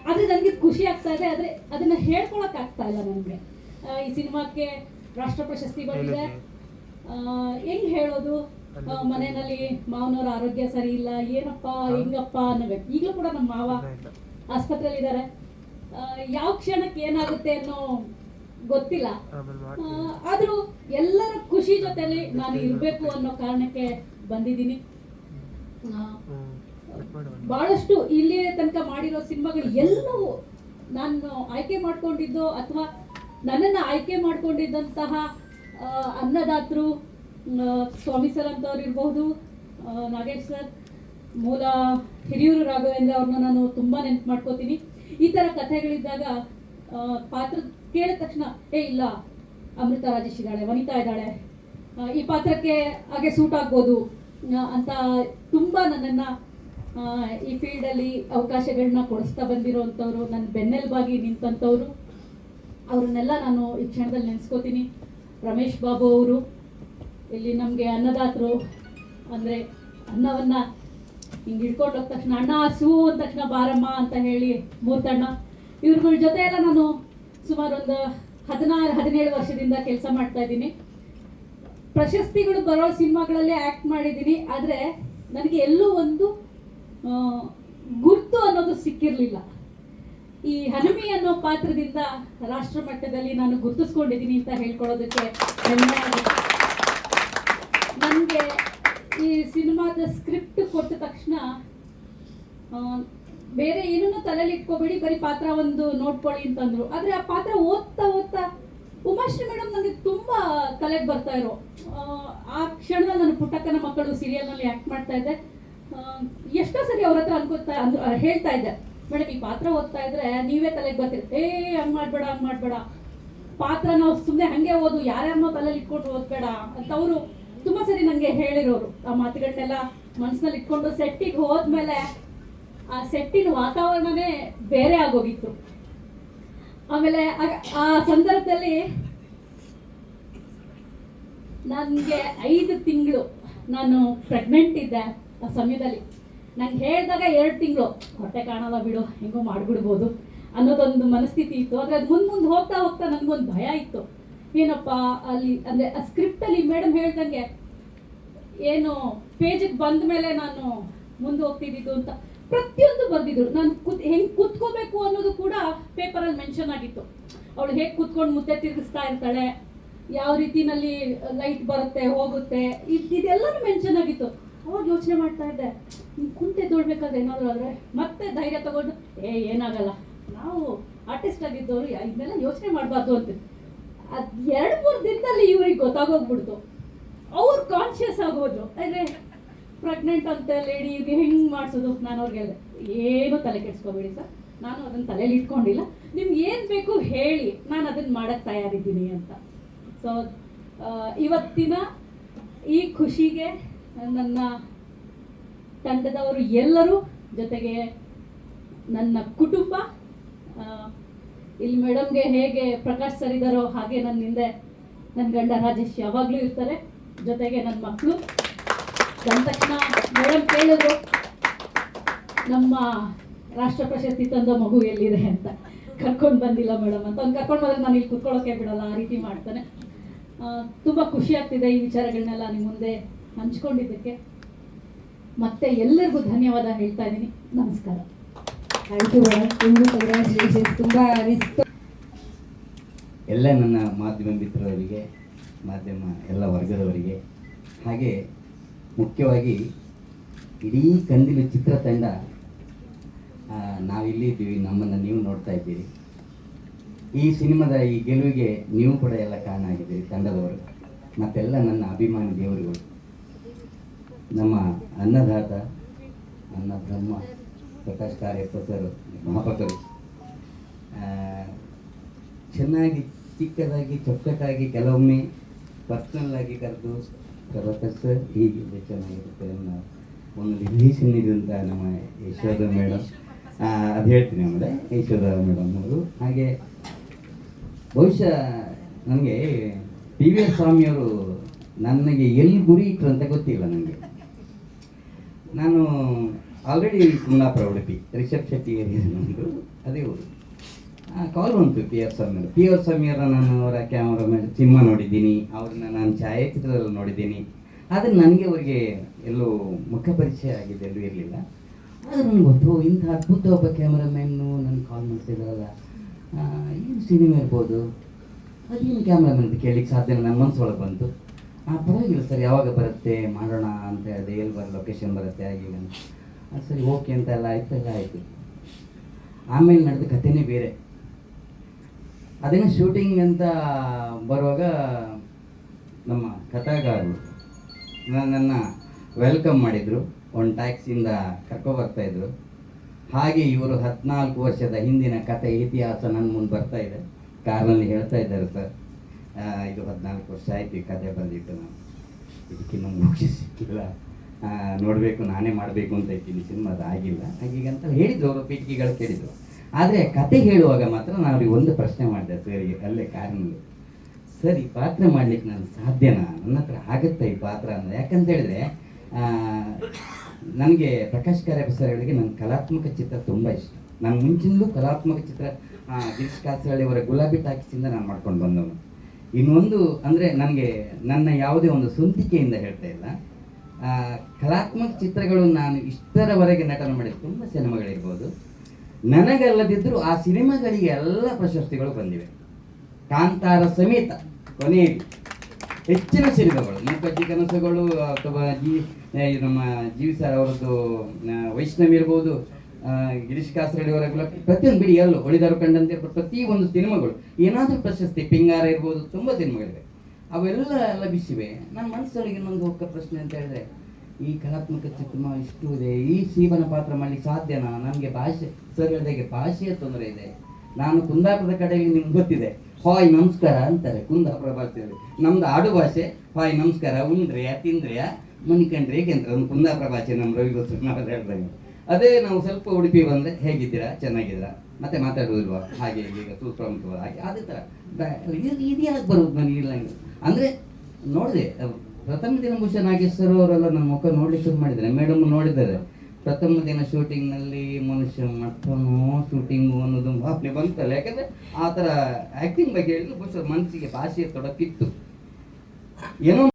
ಆದರೆ ನನಗೆ ಖುಷಿ ಆಗ್ತಾ ಇದೆ ಆದರೆ ಅದನ್ನು ಹೇಳ್ಕೊಳಕ್ ಆಗ್ತಾ ಇಲ್ಲ ನನಗೆ. ಈ ಸಿನಿಮಾಕ್ಕೆ ರಾಷ್ಟ್ರ ಪ್ರಶಸ್ತಿ ಬಂದಿದೆ. ಹೆಂಗ್ ಹೇಳೋದು? ಮನೆಯಲ್ಲಿ ಮಾವನವ್ರ ಆರೋಗ್ಯ ಸರಿ ಇಲ್ಲ ಏನಪ್ಪ ಹೆಂಗಪ್ಪ ಅನ್ನಬೇಕು. ಈಗಲೂ ಕೂಡ ನಮ್ಮ ಮಾವ ಆಸ್ಪತ್ರೆಯಲ್ಲಿ ಇದ್ದಾರೆ ಯಾವ ಕ್ಷಣಕ್ಕೆ ಏನಾಗುತ್ತೆ ಅನ್ನೋ ಗೊತ್ತಿಲ್ಲ. ಆದ್ರೂ ಎಲ್ಲರ ಖುಷಿ ಜೊತೆಲಿ ನಾನು ಇರಬೇಕು ಅನ್ನೋ ಕಾರಣಕ್ಕೆ ಬಂದಿದ್ದೀನಿ. ಬಹಳಷ್ಟು ಇಲ್ಲಿ ತನಕ ಮಾಡಿರೋ ಸಿನಿಮಾಗಳು ಎಲ್ಲವೂ ನಾನು ಆಯ್ಕೆ ಮಾಡ್ಕೊಂಡಿದ್ದು ಅಥವಾ ನನ್ನನ್ನು ಆಯ್ಕೆ ಮಾಡ್ಕೊಂಡಿದ್ದಂತಹ ಅನ್ನದಾತರು ಸ್ವಾಮಿ ಸರ್ ಅಂತವ್ರು ಇರ್ಬೋದು ನಾಗೇಶ್ ಸರ್ ಮೂಲ ಹಿರಿಯೂರು ರಾಘವೇಂದ್ರ ಅವ್ರನ್ನ ನಾನು ತುಂಬ ನೆನ್ಪು ಮಾಡ್ಕೋತೀನಿ. ಈ ಥರ ಕಥೆಗಳಿದ್ದಾಗ ಪಾತ್ರ ಕೇಳಿದ ತಕ್ಷಣ, ಏ, ಇಲ್ಲ, ಅಮೃತ ರಾಜೇಶ್ ಇದ್ದಾಳೆ, ವನಿತಾ ಇದ್ದಾಳೆ. ಈ ಪಾತ್ರಕ್ಕೆ ಹಾಗೆ ಸೂಟ್ ಆಗ್ಬೋದು ಅಂತ ತುಂಬ ನನ್ನನ್ನು ಈ ಫೀಲ್ಡಲ್ಲಿ ಅವಕಾಶಗಳನ್ನ ಕೊಡಿಸ್ತಾ ಬಂದಿರೋವಂಥವ್ರು ನನ್ನ ಬೆನ್ನೆಲುಬಾಗಿ ನಿಂತಂಥವ್ರು. ಅವ್ರನ್ನೆಲ್ಲ ನಾನು ಈ ಕ್ಷಣದಲ್ಲಿ ನೆನೆಸ್ಕೋತೀನಿ. ರಮೇಶ್ ಬಾಬು ಅವರು, ಇಲ್ಲಿ ನಮಗೆ ಅನ್ನದಾತರು. ಅಂದರೆ ಅನ್ನವನ್ನು ಹಿಂಗೆ ಹಿಡ್ಕೊಂಡು ಹೋದ ತಕ್ಷಣ, ಅಣ್ಣ ಹಸು ಅಂದ ತಕ್ಷಣ, ಬಾರಮ್ಮ ಅಂತ ಹೇಳಿ ಮೂರ್ತಣ್ಣ ಇವ್ರಗಳ ಜೊತೆ ಎಲ್ಲ ನಾನು ಸುಮಾರು ಒಂದು ಹದಿನಾರು, ಹದಿನೇಳು ವರ್ಷದಿಂದ ಕೆಲಸ ಮಾಡ್ತಾ ಇದ್ದೀನಿ. ಪ್ರಶಸ್ತಿಗಳು ಬರೋ ಸಿನಿಮಾಗಳಲ್ಲೇ ಆ್ಯಕ್ಟ್ ಮಾಡಿದ್ದೀನಿ. ಆದರೆ ನನಗೆ ಎಲ್ಲೂ ಒಂದು ಗುರುತು ಅನ್ನೋದು ಸಿಕ್ಕಿರಲಿಲ್ಲ. ಈ ಹನುಮಿ ಅನ್ನೋ ಪಾತ್ರದಿಂದ ರಾಷ್ಟ್ರ ಮಟ್ಟದಲ್ಲಿ ನಾನು ಗುರುತಿಸ್ಕೊಂಡಿದ್ದೀನಿ ಅಂತ ಹೇಳ್ಕೊಳ್ಳೋದಕ್ಕೆ ಹೆಮ್ಮೆ ನನಗೆ ಈ ಸಿನಿಮಾದ ಸ್ಕ್ರಿಪ್ಟ್ ಕೊಟ್ಟ ತಕ್ಷಣ ಬೇರೆ ಏನನ್ನು ತಲೆಯಲ್ಲಿ ಇಟ್ಕೋಬೇಡಿ ಬರೀ ಪಾತ್ರ ಒಂದು ನೋಡ್ಕೊಳ್ಳಿ ಅಂತಂದ್ರು. ಆದ್ರೆ ಆ ಪಾತ್ರ ಓದ್ತಾ ಓದ್ತಾ ಉಮಾಶ್ರೀ ಮೇಡಮ್ ನನಗೆ ತುಂಬಾ ತಲೆಗೆ ಬರ್ತಾ ಇರೋ. ಆ, ಕ್ಷಣದಲ್ಲಿ ನನ್ನ ಪುಟ್ಟಕ್ಕನ ಮಕ್ಕಳು ಸೀರಿಯಲ್ನಲ್ಲಿ ಆಕ್ಟ್ ಮಾಡ್ತಾ ಇದ್ದೆ. ಎಷ್ಟೋ ಸರಿ ಅವ್ರ ಹತ್ರ ಅನ್ಕೋತಾ ಹೇಳ್ತಾ ಇದ್ದೆ. ಮೇಡಮ್ ಈ ಪಾತ್ರ ಓದ್ತಾ ಇದ್ರೆ ನೀವೇ ತಲೆಗೆ ಬರ್ತೀರಿ. ಏ ಹಂಗ್ ಮಾಡ್ಬೇಡ ಹಂಗ್ ಮಾಡ್ಬೇಡ. ಪಾತ್ರ ನಾವು ಸುಮ್ಮನೆ ಹಂಗೆ ಓದು ಯಾರ್ಯಾರನ್ನೋ ತಲೆಯಲ್ಲಿ ಇಟ್ಕೊಂಡು ಓದ್ಬೇಡ. ಅಂತ ಅವರು ತುಂಬಾ ಸರಿ ನನಗೆ ಹೇಳಿರೋರು. ಆ ಮಾತುಗಳನ್ನೆಲ್ಲ ಮನಸ್ಸಿನಲ್ಲಿ ಇಟ್ಕೊಂಡು ಸೆಟ್ಟಿಗೆ ಹೋದ್ಮೇಲೆ ಆ ಸೆಟ್ಟಿನ ವಾತಾವರಣನೇ ಬೇರೆ ಆಗೋಗಿತ್ತು. ಆಮೇಲೆ ಆ- ಸಂದರ್ಭದಲ್ಲಿ ನನಗೆ ಐದು ತಿಂಗಳು ನಾನು ಪ್ರೆಗ್ನೆಂಟ್ ಇದ್ದೆ ಆ ಸಮಯದಲ್ಲಿ. ನಂಗೆ ಹೇಳಿದಾಗ ಎರಡು ತಿಂಗಳು, ಹೊಟ್ಟೆ ಕಾಣಲ್ಲ ಬಿಡು, ಹೆಂಗೋ ಮಾಡ್ಬಿಡ್ಬೋದು ಅನ್ನೋದೊಂದು ಮನಸ್ಥಿತಿ ಇತ್ತು. ಆದರೆ ಅದು ಮುಂದೆ ಮುಂದೆ ಹೋಗ್ತಾ ಹೋಗ್ತಾ ನನಗೊಂದು ಭಯ ಇತ್ತು. ಏನಪ್ಪ, ಅಲ್ಲಿ, ಅಂದರೆ ಆ ಸ್ಕ್ರಿಪ್ಟಲ್ಲಿ ಮೇಡಮ್ ಹೇಳ್ದಂಗೆ, ಏನು ಪೇಜಿಗೆ ಬಂದ ಮೇಲೆ ನಾನು ಮುಂದೆ ಹೋಗ್ತಿದ್ದಿದ್ದು ಅಂತ ಪ್ರತಿಯೊಂದು ಬರ್ದಿದ್ರು. ನಾನು ಕುತ್, ಹೆಂಗೆ ಕೂತ್ಕೋಬೇಕು ಅನ್ನೋದು ಕೂಡ ಪೇಪರಲ್ಲಿ ಮೆನ್ಷನ್ ಆಗಿತ್ತು. ಅವಳು ಹೇಗೆ ಕೂತ್ಕೊಂಡು ಮುದ್ದೆ ತಿರುಗಿಸ್ತಾ ಇರ್ತಾಳೆ, ಯಾವ ರೀತಿನಲ್ಲಿ ಲೈಟ್ ಬರುತ್ತೆ, ಹೋಗುತ್ತೆ ಇದೆಲ್ಲಾನು ಮೆನ್ಷನ್ ಆಗಿತ್ತು. ಅವಾಗ ಯೋಚನೆ ಮಾಡ್ತಾ ಇದ್ದೆ ಕುಂತೆ ತೊಳ್ಬೇಕಾದ್ರೆ ಏನಾದ್ರು ಆದರೆ ಮತ್ತೆ ಧೈರ್ಯ ತಗೊಂಡು, ಏ, ಏನಾಗಲ್ಲ. ನಾವು ಆರ್ಟಿಸ್ಟ್ ಆಗಿದ್ದವರು, ಇದನ್ನೆಲ್ಲ ಯೋಚನೆ ಮಾಡಬಾರ್ದು ಅಂತ ಅದ್ ಎರಡು ಮೂರು ದಿನದಲ್ಲಿ ಇವ್ರಿಗೆ ಗೊತ್ತಾಗೋಗ್ಬಿಡ್ತು. ಅವ್ರು ಕಾನ್ಶಿಯಸ್ ಆಗೋದು ಅಂದ್ರೆ ಪ್ರೆಗ್ನೆಂಟ್ ಅಂತ ಲೇಡಿ ಇದು ಹೆಂಗ್ ಮಾಡಿಸೋದು? ನಾನು ಅವ್ರಿಗೆ ಏನು ತಲೆ ಕೆಡಿಸ್ಕೋಬೇಡಿ ಸರ್. ನಾನು ಅದನ್ನ ತಲೆಯಲ್ಲಿ ಇಟ್ಕೊಂಡಿಲ್ಲ. ನಿಮ್ಗೆ ಏನು ಬೇಕು ಹೇಳಿ. ನಾನು ಅದನ್ನ ಮಾಡಕ್ಕೆ ತಯಾರಿದ್ದೀನಿ ಅಂತ. ಸೊ ಇವತ್ತಿನ ಈ ಖುಷಿಗೆ ನನ್ನ ತಂಡದವರು ಎಲ್ಲರೂ ಜೊತೆಗೆ ನನ್ನ ಕುಟುಂಬ ಇಲ್ಲಿ ಮೇಡಮ್ಗೆ ಹೇಗೆ ಪ್ರಕಾಶ್ ಸರ್ ಇದ್ದಾರೋ ಹಾಗೆ ನನ್ನ ಹಿಂದೆ ನನ್ನ ಗಂಡ ರಾಜೇಶ್ ಯಾವಾಗಲೂ ಇರ್ತಾರೆ. ಜೊತೆಗೆ ನನ್ನ ಮಕ್ಕಳು ಬಂದ ತಕ್ಷಣ ಮೇಡಮ್ ಕೇಳಿದ್ರು, ನಮ್ಮ ರಾಷ್ಟ್ರ ಪ್ರಶಸ್ತಿ ತಂದ ಮಗು ಎಲ್ಲಿದೆ ಅಂತ. ಕರ್ಕೊಂಡು ಬಂದಿಲ್ಲ ಮೇಡಮ್ ಅಂತ. ಅವ್ನು ಕರ್ಕೊಂಡು ಬಂದ್ರೆ ನಾನು ಇಲ್ಲಿ ಕುತ್ಕೊಳ್ಳೋಕೆ ಬಿಡಲ್ಲ, ಆ ರೀತಿ ಮಾಡ್ತಾನೆ. ತುಂಬ ಖುಷಿ ಆಗ್ತಿದೆ ಈ ವಿಚಾರಗಳನ್ನೆಲ್ಲ ನಿಮ್ಮ ಮುಂದೆ ಹಂಚ್ಕೊಂಡಿದ್ದಕ್ಕೆ. ಮತ್ತೆ ಎಲ್ಲರಿಗೂ ಧನ್ಯವಾದ ಹೇಳ್ತಾ ಇದ್ದೀನಿ. ನಮಸ್ಕಾರ. ಥ್ಯಾಂಕ್ ಯು ಮೇಡಮ್ ತುಂಬ ರಿಸ್ಕ್ ಎಲ್ಲ ನನ್ನ ಮಾಧ್ಯಮ ಮಿತ್ರರಿಗೆ ಮಾಧ್ಯಮ ಎಲ್ಲ ವರ್ಗದವರಿಗೆ, ಹಾಗೆ ಮುಖ್ಯವಾಗಿ ಇಡೀ ಕಂದಿಲು ಚಿತ್ರತಂಡ ತಂಡ ನಾವಿಲ್ಲಿ ಇದ್ದೀವಿ, ನಮ್ಮನ್ನು ನೀವು ನೋಡ್ತಾ ಇದ್ದೀರಿ. ಈ ಸಿನಿಮಾದ ಈ ಗೆಲುವಿಗೆ ನೀವು ಕೂಡ ಎಲ್ಲ ಕಾರಣ ಆಗಿದ್ದೀರಿ, ತಂಡದವರು, ಮತ್ತೆಲ್ಲ ನನ್ನ ಅಭಿಮಾನಿ ದೇವರುಗಳು. ನಮ್ಮ ಅನ್ನದಾತ, ಅನ್ನ ಬ್ರಹ್ಮ, ಪ್ರಕಾಶ್ ಕಾರ್ಯಕರ್ತರು ಮಹಾಪಕರು ಚೆನ್ನಾಗಿ ಚಿಕ್ಕದಾಗಿ ಚೊಕ್ಕಟ್ಟಾಗಿ ಕೆಲವೊಮ್ಮೆ ಪರ್ಸನಲ್ ಆಗಿ ಕರೆದು ಸರ್ ಹೀಗಿದೆ ಚೆನ್ನಾಗಿರುತ್ತೆ ಅನ್ನೋ ಒಂದು ನಿರ್ದೇಶನ ಇದೆ ಅಂತ ನಮ್ಮ ಯಶೋಧ ಮೇಡಮ್ ಅದು ಹೇಳ್ತೀನಿ ಆಮೇಲೆ ಯಶೋಧ ಮೇಡಮ್ ಅವರು. ಹಾಗೆ ಬಹುಶಃ ನನಗೆ ಪಿ ವಿ ಎಸ್ ಸ್ವಾಮಿಯವರು ನನಗೆ ಎಲ್ಲಿ ಗುರಿ ಇಟ್ಟರು ಅಂತ ಗೊತ್ತಿಲ್ಲ ನನಗೆ. ನಾನು ಆಲ್ರೆಡಿ ಕುಂದಾಪುರ ಉಡುಪಿ ರಿಷಬ್ ಶೆಟ್ಟಿ ಏರಿಯಾ ನಮ್ಮದು ಅದೇ ಊರು. ಕಾಲ್ ಉಂಟು ಪಿ ಆರ್ ಸ್ವಾಮಿಯವರು ಪಿ ಆರ್ ಸ್ವಾಮಿಯವರ ನಾನು ಅವರ ಕ್ಯಾಮರಾ ಮೇಲೆ ಸಿನಿಮಾ ನೋಡಿದ್ದೀನಿ. ಅವ್ರನ್ನ ನಾನು ಛಾಯಾಚಿತ್ರದಲ್ಲಿ ನೋಡಿದ್ದೀನಿ. ಆದರೆ ನನಗೆ ಅವರಿಗೆ ಎಲ್ಲೂ ಮುಖ ಪರಿಚಯ ಆಗಿದೆ ಎಲ್ಲೂ ಇರಲಿಲ್ಲ. ಆದರೆ ನನಗೆ ಗೊತ್ತು ಇಂಥ ಅದ್ಭುತ ಒಬ್ಬ ಕ್ಯಾಮ್ರಾಮ್ಯಾನು ನನ್ನ ಕಾಲ್ ಮಾಡ್ತಿದ್ದಾರಲ್ಲ ಏನು ಸಿನಿಮಾ ಇರ್ಬೋದು? ಅದೇನು ಕ್ಯಾಮ್ರಾ ಅಂತ ಕೇಳಲಿಕ್ಕೆ ಸಾಧ್ಯ ನನ್ನ ಮನಸ್ಸೊಳಗೆ ಬಂತು. ಆ, ಪರವಾಗಿಲ್ಲ ಸರ್, ಯಾವಾಗ ಬರುತ್ತೆ, ಮಾಡೋಣ ಅಂತ ಹೇಳಿದೆ ಎಲ್ಲಿ ಬರ ಲೊಕೇಶನ್ ಬರುತ್ತೆ, ಹಾಗೆ ಅದು ಸರಿ, ಓಕೆ ಅಂತ ಎಲ್ಲ ಆಯ್ತು, ಎಲ್ಲ ಆಯಿತು. ಆಮೇಲೆ ನಡೆದ ಕಥೆನೇ ಬೇರೆ. ಅದೇನೋ ಶೂಟಿಂಗ್ ಅಂತ ಬರುವಾಗ ನಮ್ಮ ಕಥಾಗಾರರು ನನ್ನನ್ನು ವೆಲ್ಕಮ್ ಮಾಡಿದರು. ಒಂದು ಟ್ಯಾಕ್ಸಿಯಿಂದ ಕರ್ಕೊಬರ್ತಾಯಿದ್ರು ಹಾಗೆ ಇವರು ಹದಿನಾಲ್ಕು ವರ್ಷದ ಹಿಂದಿನ ಕಥೆ, ಇತಿಹಾಸ ನನ್ನ ಮುಂದೆ ಬರ್ತಾ ಇದೆ. ಕಾರ್ನಲ್ಲಿ ಹೇಳ್ತಾ ಇದ್ದಾರೆ ಸರ್. ಇದು ಹದಿನಾಲ್ಕು ವರ್ಷ ಆಯ್ತು ಈ ಕಥೆ ಬಂದಿತ್ತು ನಾನು. ಇದಕ್ಕಿನ್ನೂ ಮುಗಿಸಿ ಸಿಕ್ಕಿಲ್ಲ. ನೋಡಬೇಕು, ನಾನೇ ಮಾಡಬೇಕು ಅಂತ ಇದ್ದೀನಿ. ಸಿನಿಮಾ ಅದು ಆಗಿಲ್ಲ. ಹಾಗೀಗಂತ ಹೇಳಿದ್ರು, ಅವರು ಪೀಠಿಕೆಗಳು ಕೇಳಿದ್ರು. ಆದರೆ ಕತೆ ಹೇಳುವಾಗ ಮಾತ್ರ ನಾನು ಅವ್ರಿಗೆ ಒಂದು ಪ್ರಶ್ನೆ ಮಾಡಿದೆ ಸರಿಗೆ ಅಲ್ಲೇ ಕಾರಿನಲ್ಲಿ ಸರ್, ಈ ಪಾತ್ರ ಮಾಡ್ಲಿಕ್ಕೆ ನಾನು ಸಾಧ್ಯನಾ? ನನ್ನ ಹತ್ರ ಆಗುತ್ತೆ ಈ ಪಾತ್ರ ಅಂದ್ರೆ ಯಾಕಂತ ಹೇಳಿದ್ರೆ ನನಗೆ ಪ್ರಕಾಶ್ ಕಾರ್ಯಪ್ಪ ನನ್ನ ಕಲಾತ್ಮಕ ಚಿತ್ರ ತುಂಬ ಇಷ್ಟ. ನಾನು ಮುಂಚಿಂದಲೂ ಕಲಾತ್ಮಕ ಚಿತ್ರ ಗಿರೀಶ್ ಕಾಸರಳ್ಳಿ ಅವರ ಗುಲಾಬಿ ಟಾಕಿಸಿಂದ ನಾನು ಮಾಡ್ಕೊಂಡು ಬಂದವನು. ಇನ್ನೊಂದು ಅಂದರೆ ನನಗೆ ನನ್ನ ಯಾವುದೇ ಒಂದು ಸ್ವಂತಿಕೆಯಿಂದ ಹೇಳ್ತಾ ಇಲ್ಲ. ಕಲಾತ್ಮಕ ಚಿತ್ರಗಳು ನಾನು ಇಷ್ಟರವರೆಗೆ ನಟನೆ ಮಾಡಿದ ತುಂಬ ಸಿನಿಮಾಗಳಿರ್ಬೋದು. ನನಗಲ್ಲದಿದ್ದರೂ ಆ ಸಿನಿಮಾಗಳಿಗೆ ಎಲ್ಲ ಪ್ರಶಸ್ತಿಗಳು ಬಂದಿವೆ. ಕಾಂತಾರ ಸಮೇತ, ಕೊನೆಯಲ್ಲಿ. ಹೆಚ್ಚಿನ ಸಿನಿಮಾಗಳು, ಮೂಕಜ್ಜಿ ಕನಸುಗಳು ಅಥವಾ ಜಿ ನಮ್ಮ ಜೀವಿ ಸರ್ ಅವರದ್ದು ವೈಷ್ಣವಿ ಇರ್ಬೋದು ಗಿರೀಶ್ ಕಾಸರಡಿಯವರ ಪ್ರತಿಯೊಂದು ಬಿಡಿ ಎಲ್ಲೋ, ಹೊಳಿದಾರು ಕಂಡಂತೆ ಪ್ರತಿ ಒಂದು ಸಿನಿಮಾಗಳು. ಏನಾದರೂ ಪ್ರಶಸ್ತಿ, ಪಿಂಗಾರ ಇರ್ಬೋದು, ತುಂಬ ಸಿನಿಮಾಗಳಿವೆ. ಅವೆಲ್ಲ ಲಭಿಸಿವೆ ನನ್ನ ಮನಸ್ಸೊಳಗೆ ಇನ್ನೊಂದು ಪ್ರಶ್ನೆ ಅಂತ ಹೇಳಿದ್ರೆ ಈ ಕಲಾತ್ಮಕ ಚಿತ್ರ ಇಷ್ಟು ಇದೆ. ಈ ಸೀಮನ ಪಾತ್ರ ಮಾಡ್ಲಿಕ್ಕೆ ಸಾಧ್ಯನಾ? ನನಗೆ ಭಾಷೆ ಸರ್ ಹೇಳಿದಾಗೆ ಭಾಷೆಯ ತೊಂದರೆ ಇದೆ. ನಾನು ಕುಂದಾಪುರದ ಕಡೆಯಲ್ಲಿ ನಿಮ್ಗೆ ಗೊತ್ತಿದೆ. ಹಾಯ್, ನಮಸ್ಕಾರ ಅಂತಾರೆ ಕುಂದಾಪುರ ಭಾಷೆಯಲ್ಲಿ ನಮ್ದು ಆಡು ಭಾಷೆ ಹಾಯ್, ನಮಸ್ಕಾರ, ಉಂಡ್ರಿಯ, ತಿಂದ್ರಿಯ? ಹೇಗೆ ಅಂತ ಒಂದು ಕುಂದಾಪುರ ಭಾಷೆ ನಮ್ಮ ರವಿಗೋಸ್ಕರ ನಾವು ಹೇಳ್ದಂಗೆ. ಅದೇ ನಾವು ಸ್ವಲ್ಪ ಉಡುಪಿ ಬಂದರೆ ಹೇಗಿದ್ದೀರಾ? ಚೆನ್ನಾಗಿದ್ದೀರಾ? ಮತ್ತೆ ಮಾತಾಡೋದಿಲ್ವಾ ಹಾಗೆ ಈಗ ಸುಪ್ರಮುಖವಾದ ಹಾಗೆ ಅದೇ ಥರ ಇದು ಯಾಕೆ ಬರುವುದು ನನಗೆ ಇಲ್ಲ. ಅಂದರೆ ನೋಡಿದೆ ಪ್ರಥಮ ದಿನ ಬಹುಶಃ ನಾಗೇಶ್ವರ ಅವರೆಲ್ಲ ನನ್ನ ಮುಖ ನೋಡಿ ಶುರು ಮಾಡಿದ್ದಾರೆ. ಮೇಡಮ್ ನೋಡಿದ್ದಾರೆ. ಪ್ರಥಮ ದಿನ ಶೂಟಿಂಗ್ನಲ್ಲಿ ಮನುಷ್ಯ ಮಾಡ್ತಾನೋ ಶೂಟಿಂಗು ಅನ್ನೋದು ಭಾವನೆ ಬಂತಲ್ಲ. ಯಾಕಂದರೆ ಆ ಥರ ಆ್ಯಕ್ಟಿಂಗ್ ಬಗ್ಗೆ ಹೇಳಿದ್ರೆ ಬಹುಶಃ ಮನಸ್ಸಿಗೆ ಭಾಷೆ ತೊಡಕಿತ್ತು. ಏನೋ